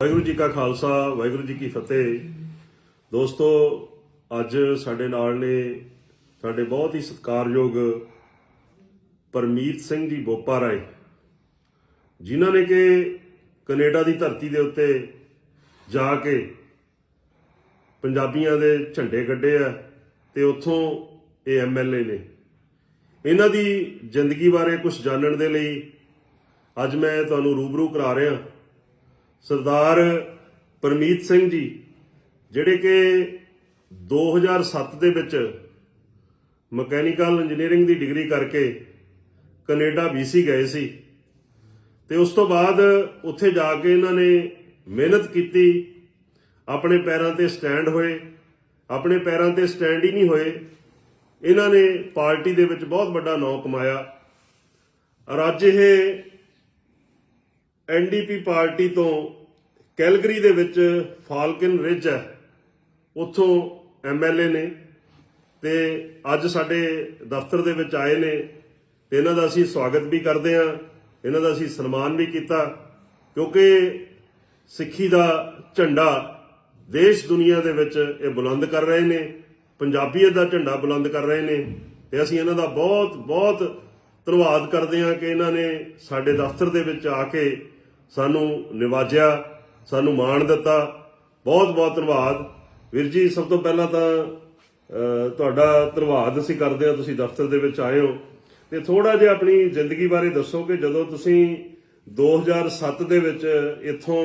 ਵਾਹਿਗੁਰੂ ਜੀ ਕਾ ਖਾਲਸਾ, ਵਾਹਿਗੁਰੂ ਜੀ ਕੀ ਫਤਿਹ। ਦੋਸਤੋ, ਅੱਜ ਸਾਡੇ ਨਾਲ ਨੇ ਸਾਡੇ ਬਹੁਤ ਹੀ ਸਤਿਕਾਰਯੋਗ ਪਰਮੀਤ ਸਿੰਘ ਜੀ ਬੋਪਾ ਰਾਏ, ਜਿਨ੍ਹਾਂ ਨੇ ਕਿ ਕੈਨੇਡਾ ਦੀ ਧਰਤੀ ਦੇ ਉੱਤੇ ਜਾ ਕੇ ਪੰਜਾਬੀਆਂ ਦੇ ਝੰਡੇ ਗੱਡੇ ਆ ਤੇ ਉੱਥੋਂ ਇਹ ਐਮਐਲਏ ਨੇ। ਇਹਨਾਂ ਦੀ ਜ਼ਿੰਦਗੀ ਬਾਰੇ ਕੁਝ ਜਾਣਨ ਦੇ ਲਈ ਅੱਜ ਮੈਂ ਤੁਹਾਨੂੰ ਰੂਬਰੂ ਕਰਾ ਰਿਹਾ। ਸਰਦਾਰ ਪਰਮੀਤ ਸਿੰਘ ਜੀ, ਜਿਹੜੇ ਕਿ 2007 ਦੇ ਵਿੱਚ ਮਕੈਨੀਕਲ ਇੰਜੀਨੀਅਰਿੰਗ ਦੀ ਡਿਗਰੀ ਕਰਕੇ ਕੈਨੇਡਾ BC ਗਏ ਸੀ ਤੇ ਉਸ ਤੋਂ ਬਾਅਦ ਉੱਥੇ ਜਾ ਕੇ ਇਹਨਾਂ ਨੇ ਮਿਹਨਤ ਕੀਤੀ, ਆਪਣੇ ਪੈਰਾਂ ਤੇ ਸਟੈਂਡ ਹੋਏ, ਆਪਣੇ ਪੈਰਾਂ ਤੇ ਸਟੈਂਡ ਹੀ ਨਹੀਂ ਹੋਏ, ਇਹਨਾਂ ਨੇ ਪਾਰਟੀ ਦੇ ਵਿੱਚ ਬਹੁਤ ਵੱਡਾ ਨਾਮ ਕਮਾਇਆ। ਔਰ ਅੱਜ ਇਹ ਐਨਡੀਪੀ ਪਾਰਟੀ ਤੋਂ ਕੈਲਗਰੀ ਦੇ ਵਿੱਚ ਫਾਲਕਨ ਰਿਜ ਹੈ, ਉੱਥੋਂ ਐਮਐਲਏ ਨੇ ਤੇ ਅੱਜ ਸਾਡੇ ਦਫ਼ਤਰ ਦੇ ਵਿੱਚ ਆਏ ਨੇ ਤੇ ਇਹਨਾਂ ਦਾ ਅਸੀਂ ਸਵਾਗਤ ਵੀ ਕਰਦੇ ਹਾਂ, ਇਹਨਾਂ ਦਾ ਅਸੀਂ ਸਨਮਾਨ ਵੀ ਕੀਤਾ ਕਿਉਂਕਿ ਸਿੱਖੀ ਦਾ ਝੰਡਾ ਦੇਸ਼ ਦੁਨੀਆ ਦੇ ਵਿੱਚ ਇਹ ਬੁਲੰਦ ਕਰ ਰਹੇ ਨੇ, ਪੰਜਾਬੀਅਤ ਦਾ ਝੰਡਾ ਬੁਲੰਦ ਕਰ ਰਹੇ ਨੇ ਤੇ ਅਸੀਂ ਇਹਨਾਂ ਦਾ ਬਹੁਤ ਬਹੁਤ ਧੰਨਵਾਦ ਕਰਦੇ ਹਾਂ ਕਿ ਇਹਨਾਂ ਨੇ ਸਾਡੇ ਦਫ਼ਤਰ ਦੇ ਵਿੱਚ ਆ ਕੇ ਸਾਨੂੰ ਨਿਵਾਜਿਆ, ਸਾਨੂੰ ਮਾਣ ਦਿੱਤਾ। ਬਹੁਤ ਬਹੁਤ ਧੰਨਵਾਦ। ਵੀਰ ਜੀ, ਸਭ ਤੋਂ ਪਹਿਲਾਂ ਤਾਂ ਤੁਹਾਡਾ ਧੰਨਵਾਦ ਅਸੀਂ ਕਰਦੇ ਹਾਂ, ਤੁਸੀਂ ਦਫ਼ਤਰ ਦੇ ਵਿੱਚ ਆਏ ਹੋ। ਤੇ ਥੋੜਾ ਜਿਹਾ ਆਪਣੀ ਜ਼ਿੰਦਗੀ ਬਾਰੇ ਦੱਸੋ ਕਿ ਜਦੋਂ ਤੁਸੀਂ 2007 ਦੇ ਵਿੱਚ ਇੱਥੋਂ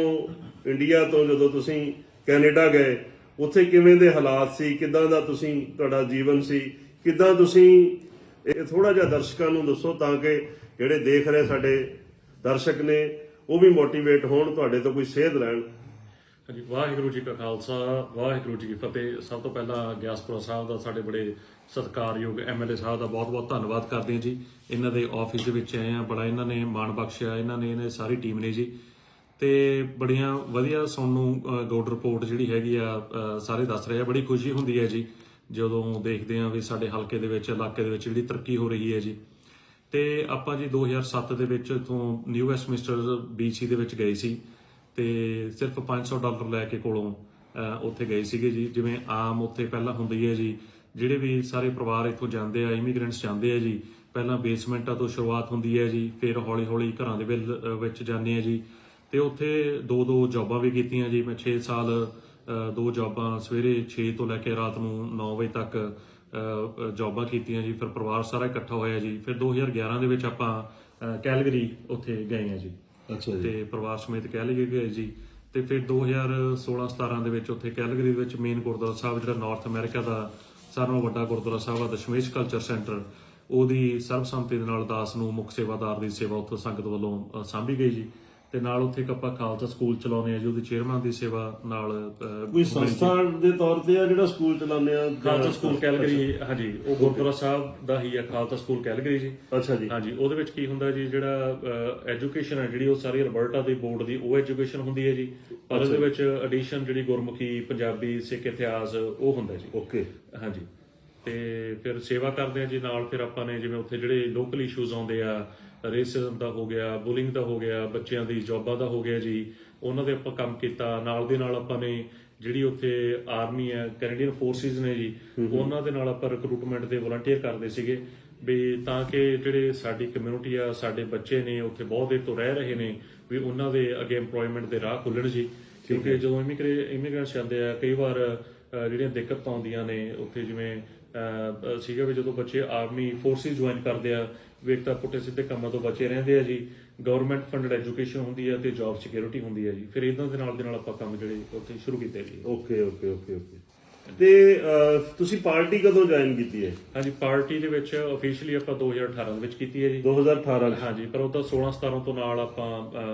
ਇੰਡੀਆ ਤੋਂ ਜਦੋਂ ਤੁਸੀਂ ਕੈਨੇਡਾ ਗਏ, ਉੱਥੇ ਕਿਵੇਂ ਦੇ ਹਾਲਾਤ ਸੀ? ਕਿੱਦਾਂ ਦਾ ਤੁਸੀਂ, ਤੁਹਾਡਾ ਜੀਵਨ ਸੀ? ਕਿੱਦਾਂ ਤੁਸੀਂ ਇਹ ਥੋੜਾ ਜਿਹਾ ਦਰਸ਼ਕਾਂ ਨੂੰ ਦੱਸੋ ਤਾਂ ਕਿ ਜਿਹੜੇ ਦੇਖ ਰਹੇ ਸਾਡੇ ਦਰਸ਼ਕ ਨੇ ਉਹ ਵੀ ਮੋਟੀਵੇਟ ਹੋਣ, ਤੁਹਾਡੇ ਤੋਂ ਕੋਈ ਸੇਧ ਲੈਣ। ਹਾਂਜੀ, ਵਾਹਿਗੁਰੂ ਜੀ ਕਾ ਖਾਲਸਾ, ਵਾਹਿਗੁਰੂ ਜੀ ਕੀ ਫਤਿਹ। ਸਭ ਤੋਂ ਪਹਿਲਾਂ ਗਿਆਸਪੁਰਾ ਸਾਹਿਬ ਦਾ ਸਾਡੇ ਬੜੇ ਸਤਿਕਾਰਯੋਗ ਐਮਐਲਏ ਸਾਹਿਬ ਦਾ ਬਹੁਤ-ਬਹੁਤ ਧੰਨਵਾਦ ਕਰਦੇ ਹਾਂ ਜੀ। ਇਹਨਾਂ ਦੇ ਆਫਿਸ ਦੇ ਵਿੱਚ ਆਏ ਆ ਬੜਾ ਇਹਨਾਂ ਨੇ ਮਾਣ ਬਖਸ਼ਿਆ, ਇਹਨਾਂ ਨੇ, ਇਹਨਾਂ ਸਾਰੀ ਟੀਮ ਨੇ ਜੀ। ਤੇ ਬੜੀਆਂ ਵਧੀਆ ਸੁਣਨ ਨੂੰ ਗੋਡ ਰਿਪੋਰਟ ਜਿਹੜੀ ਹੈਗੀ ਆ ਸਾਰੇ ਦੱਸ ਰਹੇ ਆ। ਬੜੀ ਖੁਸ਼ੀ ਹੁੰਦੀ ਹੈ ਜੀ, ਜਦੋਂ ਦੇਖਦੇ ਆ ਵੀ ਸਾਡੇ ਹਲਕੇ ਦੇ ਵਿੱਚ, ਇਲਾਕੇ ਦੇ ਵਿੱਚ ਜਿਹੜੀ ਤਰੱਕੀ ਹੋ ਰਹੀ ਹੈ ਜੀ। ਤੇ ਆਪਾਂ ਜੀ 2007 ਦੇ ਵਿੱਚ ਇਥੋਂ ਨਿਊ ਵੈਸਟਮਿੰਸਟਰ BC ਦੇ ਵਿੱਚ ਗਏ ਸੀ ਤੇ ਸਿਰਫ 500 ਡਾਲਰ ਲੈ ਕੇ ਕੋਲੋਂ ਉੱਥੇ ਗਏ ਸੀਗੇ ਜੀ। ਜਿਵੇਂ ਆਮ ਉੱਥੇ ਪਹਿਲਾਂ ਹੁੰਦੀ ਹੈ ਜੀ, ਜਿਹੜੇ ਵੀ ਸਾਰੇ ਪਰਿਵਾਰ ਇੱਥੋਂ ਜਾਂਦੇ ਆ ਇਮੀਗ੍ਰੈਂਟਸ ਜਾਂਦੇ ਆ ਜੀ, ਪਹਿਲਾਂ ਬੇਸਮੈਂਟਾਂ ਤੋਂ ਸ਼ੁਰੂਆਤ ਹੁੰਦੀ ਹੈ ਜੀ, ਫਿਰ ਹੌਲੀ-ਹੌਲੀ ਘਰਾਂ ਦੇ ਵਿੱਚ- ਵਿੱਚ ਜਾਂਦੇ ਆ ਜੀ। ਤੇ ਉੱਥੇ ਦੋ ਦੋ ਜੌਬਾਂ ਵੀ ਕੀਤੀਆਂ ਜੀ। ਮੈਂ 6 ਸਾਲ ਦੋ ਜੌਬਾਂ ਸਵੇਰੇ 6 ਤੋਂ ਲੈ ਕੇ ਰਾਤ ਨੂੰ 9 ਵਜੇ ਤੱਕ ਜੌਬਾਂ ਕੀਤੀਆਂ ਜੀ ਫਿਰ ਪਰਿਵਾਰ ਸਾਰਾ ਇਕੱਠਾ ਹੋਇਆ ਜੀ। ਫਿਰ 2011 ਦੇ ਵਿੱਚ ਆਪਾਂ ਕੈਲਗਰੀ ਉੱਥੇ ਗਏ ਆ ਜੀ। ਅੱਛਾ ਤੇ ਪਰਿਵਾਰ ਸਮੇਤ ਕੈਲਗਰੀ ਗਏ ਜੀ। ਤੇ ਫਿਰ 2016-17 ਦੇ ਵਿੱਚ ਉੱਥੇ ਕੈਲਗਰੀ ਦੇ ਵਿੱਚ ਮੇਨ ਗੁਰਦੁਆਰਾ ਸਾਹਿਬ ਜਿਹੜਾ ਨਾਰਥ ਅਮਰੀਕਾ ਦਾ ਸਾਰਿਆਂ ਨਾਲੋਂ ਵੱਡਾ ਗੁਰਦੁਆਰਾ ਸਾਹਿਬ ਆ ਦਸ਼ਮੇਸ਼ ਕਲਚਰ ਸੈਂਟਰ ਉਹਦੀ ਸਰਬਸੰਮਤੀ ਦੇ ਨਾਲ ਦਾਸ ਨੂੰ ਮੁੱਖ ਸੇਵਾਦਾਰ ਦੀ ਸੇਵਾ ਉੱਥੋਂ ਸੰਗਤ ਵੱਲੋਂ ਸਾਂਭੀ ਗਈ ਜੀ। ਤੇ ਨਾਲ ਉੱਥੇ ਇੱਕ ਆਪਾਂ ਖਾਲਸਾ ਸਕੂਲ ਚਲਾਉਂਦੇ ਆ ਜੀ ਉਹਦੀ ਚੇਅਰਮੈਨ ਦੀ ਸੇਵਾ ਨਾਲ ਕੋਈ ਸੰਸਥਾ ਦੇ ਤੌਰ ਤੇ ਆ ਜਿਹੜਾ ਸਕੂਲ ਚਲਾਉਂਦੇ ਆ? ਖਾਲਸਾ ਸਕੂਲ ਕੈਲਗਰੀ ਹਾਂਜੀ ਉਹ ਗੁਰਦੁਆਰਾ ਸਾਹਿਬ ਦਾ ਹੀ ਆ ਖਾਲਸਾ ਸਕੂਲ ਕੈਲਗਰੀ ਜੀ। ਅੱਛਾ ਜੀ। ਹਾਂਜੀ ਉਹਦੇ ਵਿੱਚ ਕੀ ਹੁੰਦਾ ਜੀ ਜਿਹੜਾ ਐਜੂਕੇਸ਼ਨ ਹੈ ਜਿਹੜੀ ਉਹ ਸਾਰੀ ਅਲਬਰਟਾ ਦੇ ਬੋਰਡ ਦੀ ਉਹ ਐਜੂਕੇਸ਼ਨ ਹੁੰਦੀ ਹੈ ਜੀ। ਪਰ ਉਹਦੇ ਵਿੱਚ ਐਡੀਸ਼ਨ ਜਿਹੜੀ ਗੁਰਮੁਖੀ ਪੰਜਾਬੀ ਸਿੱਖ ਇਤਿਹਾਸ ਉਹ ਹੁੰਦਾ ਜੀ। ਓਕੇ ਹਾਂਜੀ। ਤੇ ਫਿਰ ਸੇਵਾ ਕਰਦੇ ਆ ਜੀ ਨਾਲ ਫਿਰ ਆਪਾਂ ਨੇ ਜਿਵੇਂ ਉੱਥੇ ਜਿਹੜੇ ਲੋਕਲ ਇਸ਼ੂਜ਼ ਆਉਂਦੇ ਆ ਰੇਸਿਜ਼ਮ ਦਾ ਹੋ ਗਿਆ ਬੁਲਿੰਗ ਦਾ ਹੋ ਗਿਆ ਬੱਚਿਆਂ ਦੀ ਜੌਬਾਂ ਦਾ ਹੋ ਗਿਆ ਜੀ। ਉਹਨਾਂ ਦੇ ਆਪਾਂ ਕੰਮ ਕੀਤਾ ਨਾਲ ਦੇ ਨਾਲ ਆਪਾਂ ਨੇ ਜਿਹੜੀ ਉੱਥੇ ਆਰਮੀ ਹੈ ਕੈਨੇਡੀਅਨ ਫੋਰਸਿਸ ਨੇ ਜੀ ਉਹਨਾਂ ਦੇ ਨਾਲ ਆਪਾਂ ਰਿਕਰੂਟਮੈਂਟ ਦੇ ਵਲੰਟੀਅਰ ਕਰਦੇ ਸੀਗੇ। ਵੀ ਤਾਂ ਕਿ ਜਿਹੜੇ ਸਾਡੀ ਕਮਿਊਨਿਟੀ ਆ ਸਾਡੇ ਬੱਚੇ ਨੇ ਉੱਥੇ ਬਹੁਤ ਦੇਰ ਤੋਂ ਰਹਿ ਰਹੇ ਨੇ ਵੀ ਉਹਨਾਂ ਦੇ ਅੱਗੇ EMPLOYMENT ਦੇ ਰਾਹ ਖੁੱਲਣ ਜੀ। ਕਿਉਂਕਿ ਜਦੋਂ ਇਮੀਗ੍ਰੈਂਟਸ ਜਾਂਦੇ ਆ ਕਈ ਵਾਰ ਜਿਹੜੀਆਂ ਦਿੱਕਤਾਂ ਆਉਂਦੀਆਂ ਨੇ ਉੱਥੇ ਜਿਵੇਂ ਸੀਗਾ ਵੀ ਜਦੋਂ ਬੱਚੇ ਆਰਮੀ ਫੋਰਸਿਸ ਜੁਆਇਨ ਕਰਦੇ ਆ ਵੀ ਇੱਕ ਤਾਂ ਪੁੱਠੇ ਸਿੱਧੇ ਕੰਮਾਂ ਤੋਂ ਬਚੇ ਰਹਿੰਦੇ ਆ ਜੀ। ਗਵਰਨਮੈਂਟ ਫੰਡਡ ਐਜੂਕੇਸ਼ਨ ਹੁੰਦੀ ਹੈ ਤੇ ਜੌਬ ਸਿਕਿਉਰਿਟੀ ਹੁੰਦੀ ਹੈ ਜੀ। ਫਿਰ ਇਦਾਂ ਦੇ ਨਾਲ ਦੇ ਨਾਲ ਆਪਾਂ ਕੰਮ ਜਿਹੜੇ ਉੱਥੇ ਸ਼ੁਰੂ ਕੀਤੇ ਜੀ। ਓਕੇ ਓਕੇ ਓਕੇ ਓਕੇ ਤੇ ਤੁਸੀਂ ਪਾਰਟੀ ਕਦੋਂ ਜੁਆਇਨ ਕੀਤੀ ਹੈ? ਹਾਂਜੀ ਪਾਰਟੀ ਦੇ ਵਿੱਚ ਅਫੀਸ਼ੀਅਲੀ ਆਪਾਂ 2018 ਦੇ ਵਿੱਚ ਕੀਤੀ ਹੈ ਜੀ। 2018 ਚ? ਹਾਂਜੀ ਪਰ ਉਹ ਤਾਂ 16 17 ਤੋਂ ਨਾਲ ਆਪਾਂ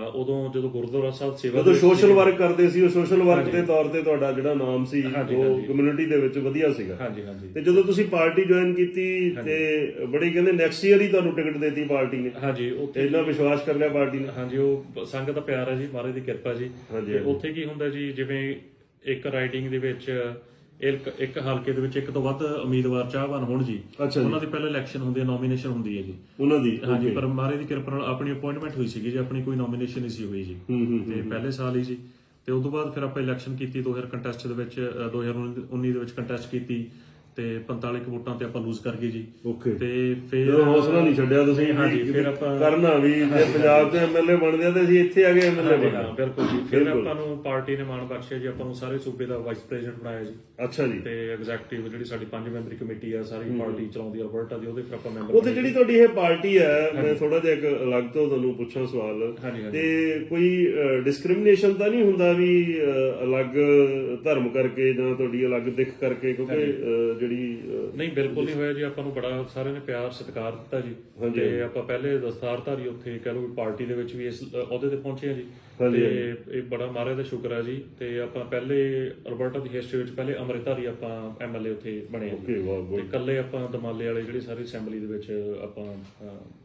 ਉਦੋਂ ਜਦੋਂ ਗੁਰਦੁਆਰਾ ਸਾਹਿਬ ਸੇਵਾ ਜਦੋਂ ਦੇ- ਸੋਸ਼ਲ ਵਰਕ ਕਰਦੇ ਸੀ ਉਹ ਸੋਸ਼ਲ ਵਰਕ ਦੇ ਤੌਰ ਤੇ ਤੁਹਾਡਾ ਜਿਹੜਾ ਨਾਮ ਸੀ ਉਹ। ਕਮਿਊਨਿਟੀ ਦੇ ਵਿੱਚ ਵਧੀਆ ਸੀਗਾ। ਹਾਂਜੀ ਹਾਂਜੀ। ਤੇ ਜਦੋਂ ਤੁਸੀਂ ਪਾਰਟੀ ਜੁਆਇਨ ਕੀਤੀ ਤੇ ਬੜੀ ਕਹਿੰਦੇ ਨੈਕਸਟ ਈਅਰ ਹੀ ਤੁਹਾਨੂੰ ਟਿਕਟ ਦੇਤੀ ਪਾਰਟੀ ਨੇ। ਹਾਂਜੀ ਉੱਥੇ ਇੰਨਾ ਵਿਸ਼ਵਾਸ ਕਰ ਲਿਆ ਪਾਰਟੀ ਨੇ। ਹਾਂਜੀ ਉਹ ਸੰਗਤ ਦਾ ਪਿਆਰ ਹੈ ਜੀ ਮਹਾਰਾਜ ਦੀ ਕਿਰਪਾ ਜੀ। ਤੇ। ਉੱਥੇ ਕੀ ਹੁੰਦਾ ਜੀ ਜਿਵੇਂ ਇੱਕ ਰਾਈਡਿੰਗ ਦੇ ਵਿੱਚ ਇੱਕ ਇੱਕ ਹਲਕੇ ਦੇ ਵਿੱਚ ਇੱਕ ਤੋਂ ਵੱਧ ਉਮੀਦਵਾਰ ਚਾਹਵਾਨ ਹੋਣ ਜੀ। ਅੱਛਾ ਜੀ। ਉਹਨਾਂ ਦੀ ਪਹਿਲਾਂ ਇਲੈਕਸ਼ਨ ਹੁੰਦੀ ਹੈ ਨੋਮੀਨੇਸ਼ਨ ਹੁੰਦੀ ਹੈ ਜੀ। ਉਹਨਾਂ ਦੀ ਹਾਂਜੀ ਪਰ ਮਹਾਰਾਜ ਦੀ ਕਿਰਪਾ ਨਾਲ ਆਪਣੀ ਅਪਾਇੰਟਮੈਂਟ ਹੋਈ ਸੀਗੀ ਜੀ ਆਪਣੀ ਕੋਈ ਨੋਮੀਨੇਸ਼ਨ ਨਹੀਂ ਸੀ ਹੋਈ ਜੀ। ਹੂੰ ਹੂੰ ਤੇ ਪਹਿਲੇ ਸਾਲ ਹੀ ਜੀ। ਤੇ ਉਸ ਤੋਂ ਬਾਅਦ ਫਿਰ ਆਪਾਂ ਇਲੈਕਸ਼ਨ ਕੀਤੀ 2000 ਕੰਟੈਸਟ ਦੇ ਵਿੱਚ ਅ, 2019 ਦੇ ਵਿੱਚ ਕੰਟੈਸਟ ਕੀਤੀ। ਤੇ 45 ਕੁ ਵੋਟਾਂ ਤੇ ਆਪਾਂ ਲੂਜ਼ ਕਰ ਗਏ ਜੀ। ਓਕੇ ਤੇ ਫਿਰ ਜਦੋਂ ਹੌਸਲਾ ਨਹੀਂ ਛੱਡਿਆ ਤੁਸੀਂ ਹਾਂਜੀ ਫਿਰ ਆਪਾਂ ਕਰਨਾ ਵੀ ਜੇ ਪੰਜਾਬ ਦੇ ਐਮਐਲਏ ਬਣਦੇ ਆ ਤੇ ਅਸੀਂ ਇੱਥੇ ਆ ਗਏ ਐਮਐਲਏ ਹਾਂ ਬਿਲਕੁਲ ਜੀ। ਫਿਰ। ਆਪਾਂ ਨੂੰ ਪਾਰਟੀ ਨੇ ਮਾਣ ਬਖਸ਼ਿਆ ਜੀ ਆਪਾਂ ਨੂੰ ਸਾਰੇ ਸੂਬੇ ਦਾ ਵਾਈਸ ਪ੍ਰੈਜ਼ੀਡੈਂਟ ਬਣਾਇਆ ਜੀ। ਅੱਛਾ ਜੀ। ਤੇ ਐਗਜ਼ੈਕਟਿਵ ਜਿਹੜੀ ਸਾਡੀ ਪੰਜ ਮੈਂਬਰੀ ਕਮੇਟੀ ਆ ਸਾਰੀ ਪਾਰਟੀ ਚਲਾਉਂਦੀ ਆ ਅਲਬਰਟਾ ਦੀ ਉਹਦੇ ਫਿਰ ਆਪਾਂ ਮੈਂਬਰ ਉਹ ਤੇ ਜਿਹੜੀ ਤੁਹਾਡੀ ਇਹ ਪਾਰਟੀ ਹੈ ਮੈਂ ਥੋੜਾ ਜਿਹਾ ਇੱਕ ਅਲੱਗ ਤੋਂ ਤੁਹਾਨੂੰ ਪੁੱਛਾਂ ਸਵਾਲ। ਤੇ ਕੋਈ ਡਿਸਕ੍ਰਿਮੀਨੇਸ਼ਨ ਤਾਂ ਨਹੀਂ ਹੁੰਦਾ ਵੀ ਅਲੱਗ ਧਰਮ ਕਰਕੇ ਜਾਂ ਤੁਹਾਡੀ ਅਲੱਗ ਦਿੱਖ ਕਰਕੇ ਕਿਉਂਕਿ ਜਿਹੜੀ ਨਹੀਂ ਬਿਲਕੁਲ ਨਹੀਂ ਹੋਇਆ ਜੀ ਆਪਾਂ ਨੂੰ ਬੜਾ ਸਾਰਿਆਂ ਨੇ ਪਿਆਰ ਸਤਿਕਾਰ ਦਿੱਤਾ ਜੀ। ਤੇ ਆਪਾਂ ਪਹਿਲੇ ਦਸਤਾਰਧਾਰੀ ਉੱਥੇ ਕਹ ਲਓ ਪਾਰਟੀ ਦੇ ਵਿੱਚ ਵੀ ਇਸ ਅਹੁਦੇ ਤੇ ਪਹੁੰਚੇ ਆ ਜੀ ਹਾਂਜੀ, ਤੇ ਇਹ ਬੜਾ ਮਹਾਰਾਜ ਦਾ ਸ਼ੁਕਰ ਹੈ ਜੀ। ਤੇ ਆਪਾਂ ਪਹਿਲੇ ਅਲਬਰਟਾ ਦੀ ਹਿਸਟਰੀ ਵਿੱਚ ਪਹਿਲੇ ਅੰਮ੍ਰਿਤਧਾਰੀ ਆਪਾਂ ਐਮਐਲਏ ਉੱਥੇ ਬਣੇ ਜੀ। ਵਾਹ ਤੇ ਇਕੱਲੇ ਆਪਾਂ ਦਮਾਲੇ ਵਾਲੇ ਜਿਹੜੀ ਸਾਰੀ ਅਸੈਂਬਲੀ ਦੇ ਵਿੱਚ ਆਪਾਂ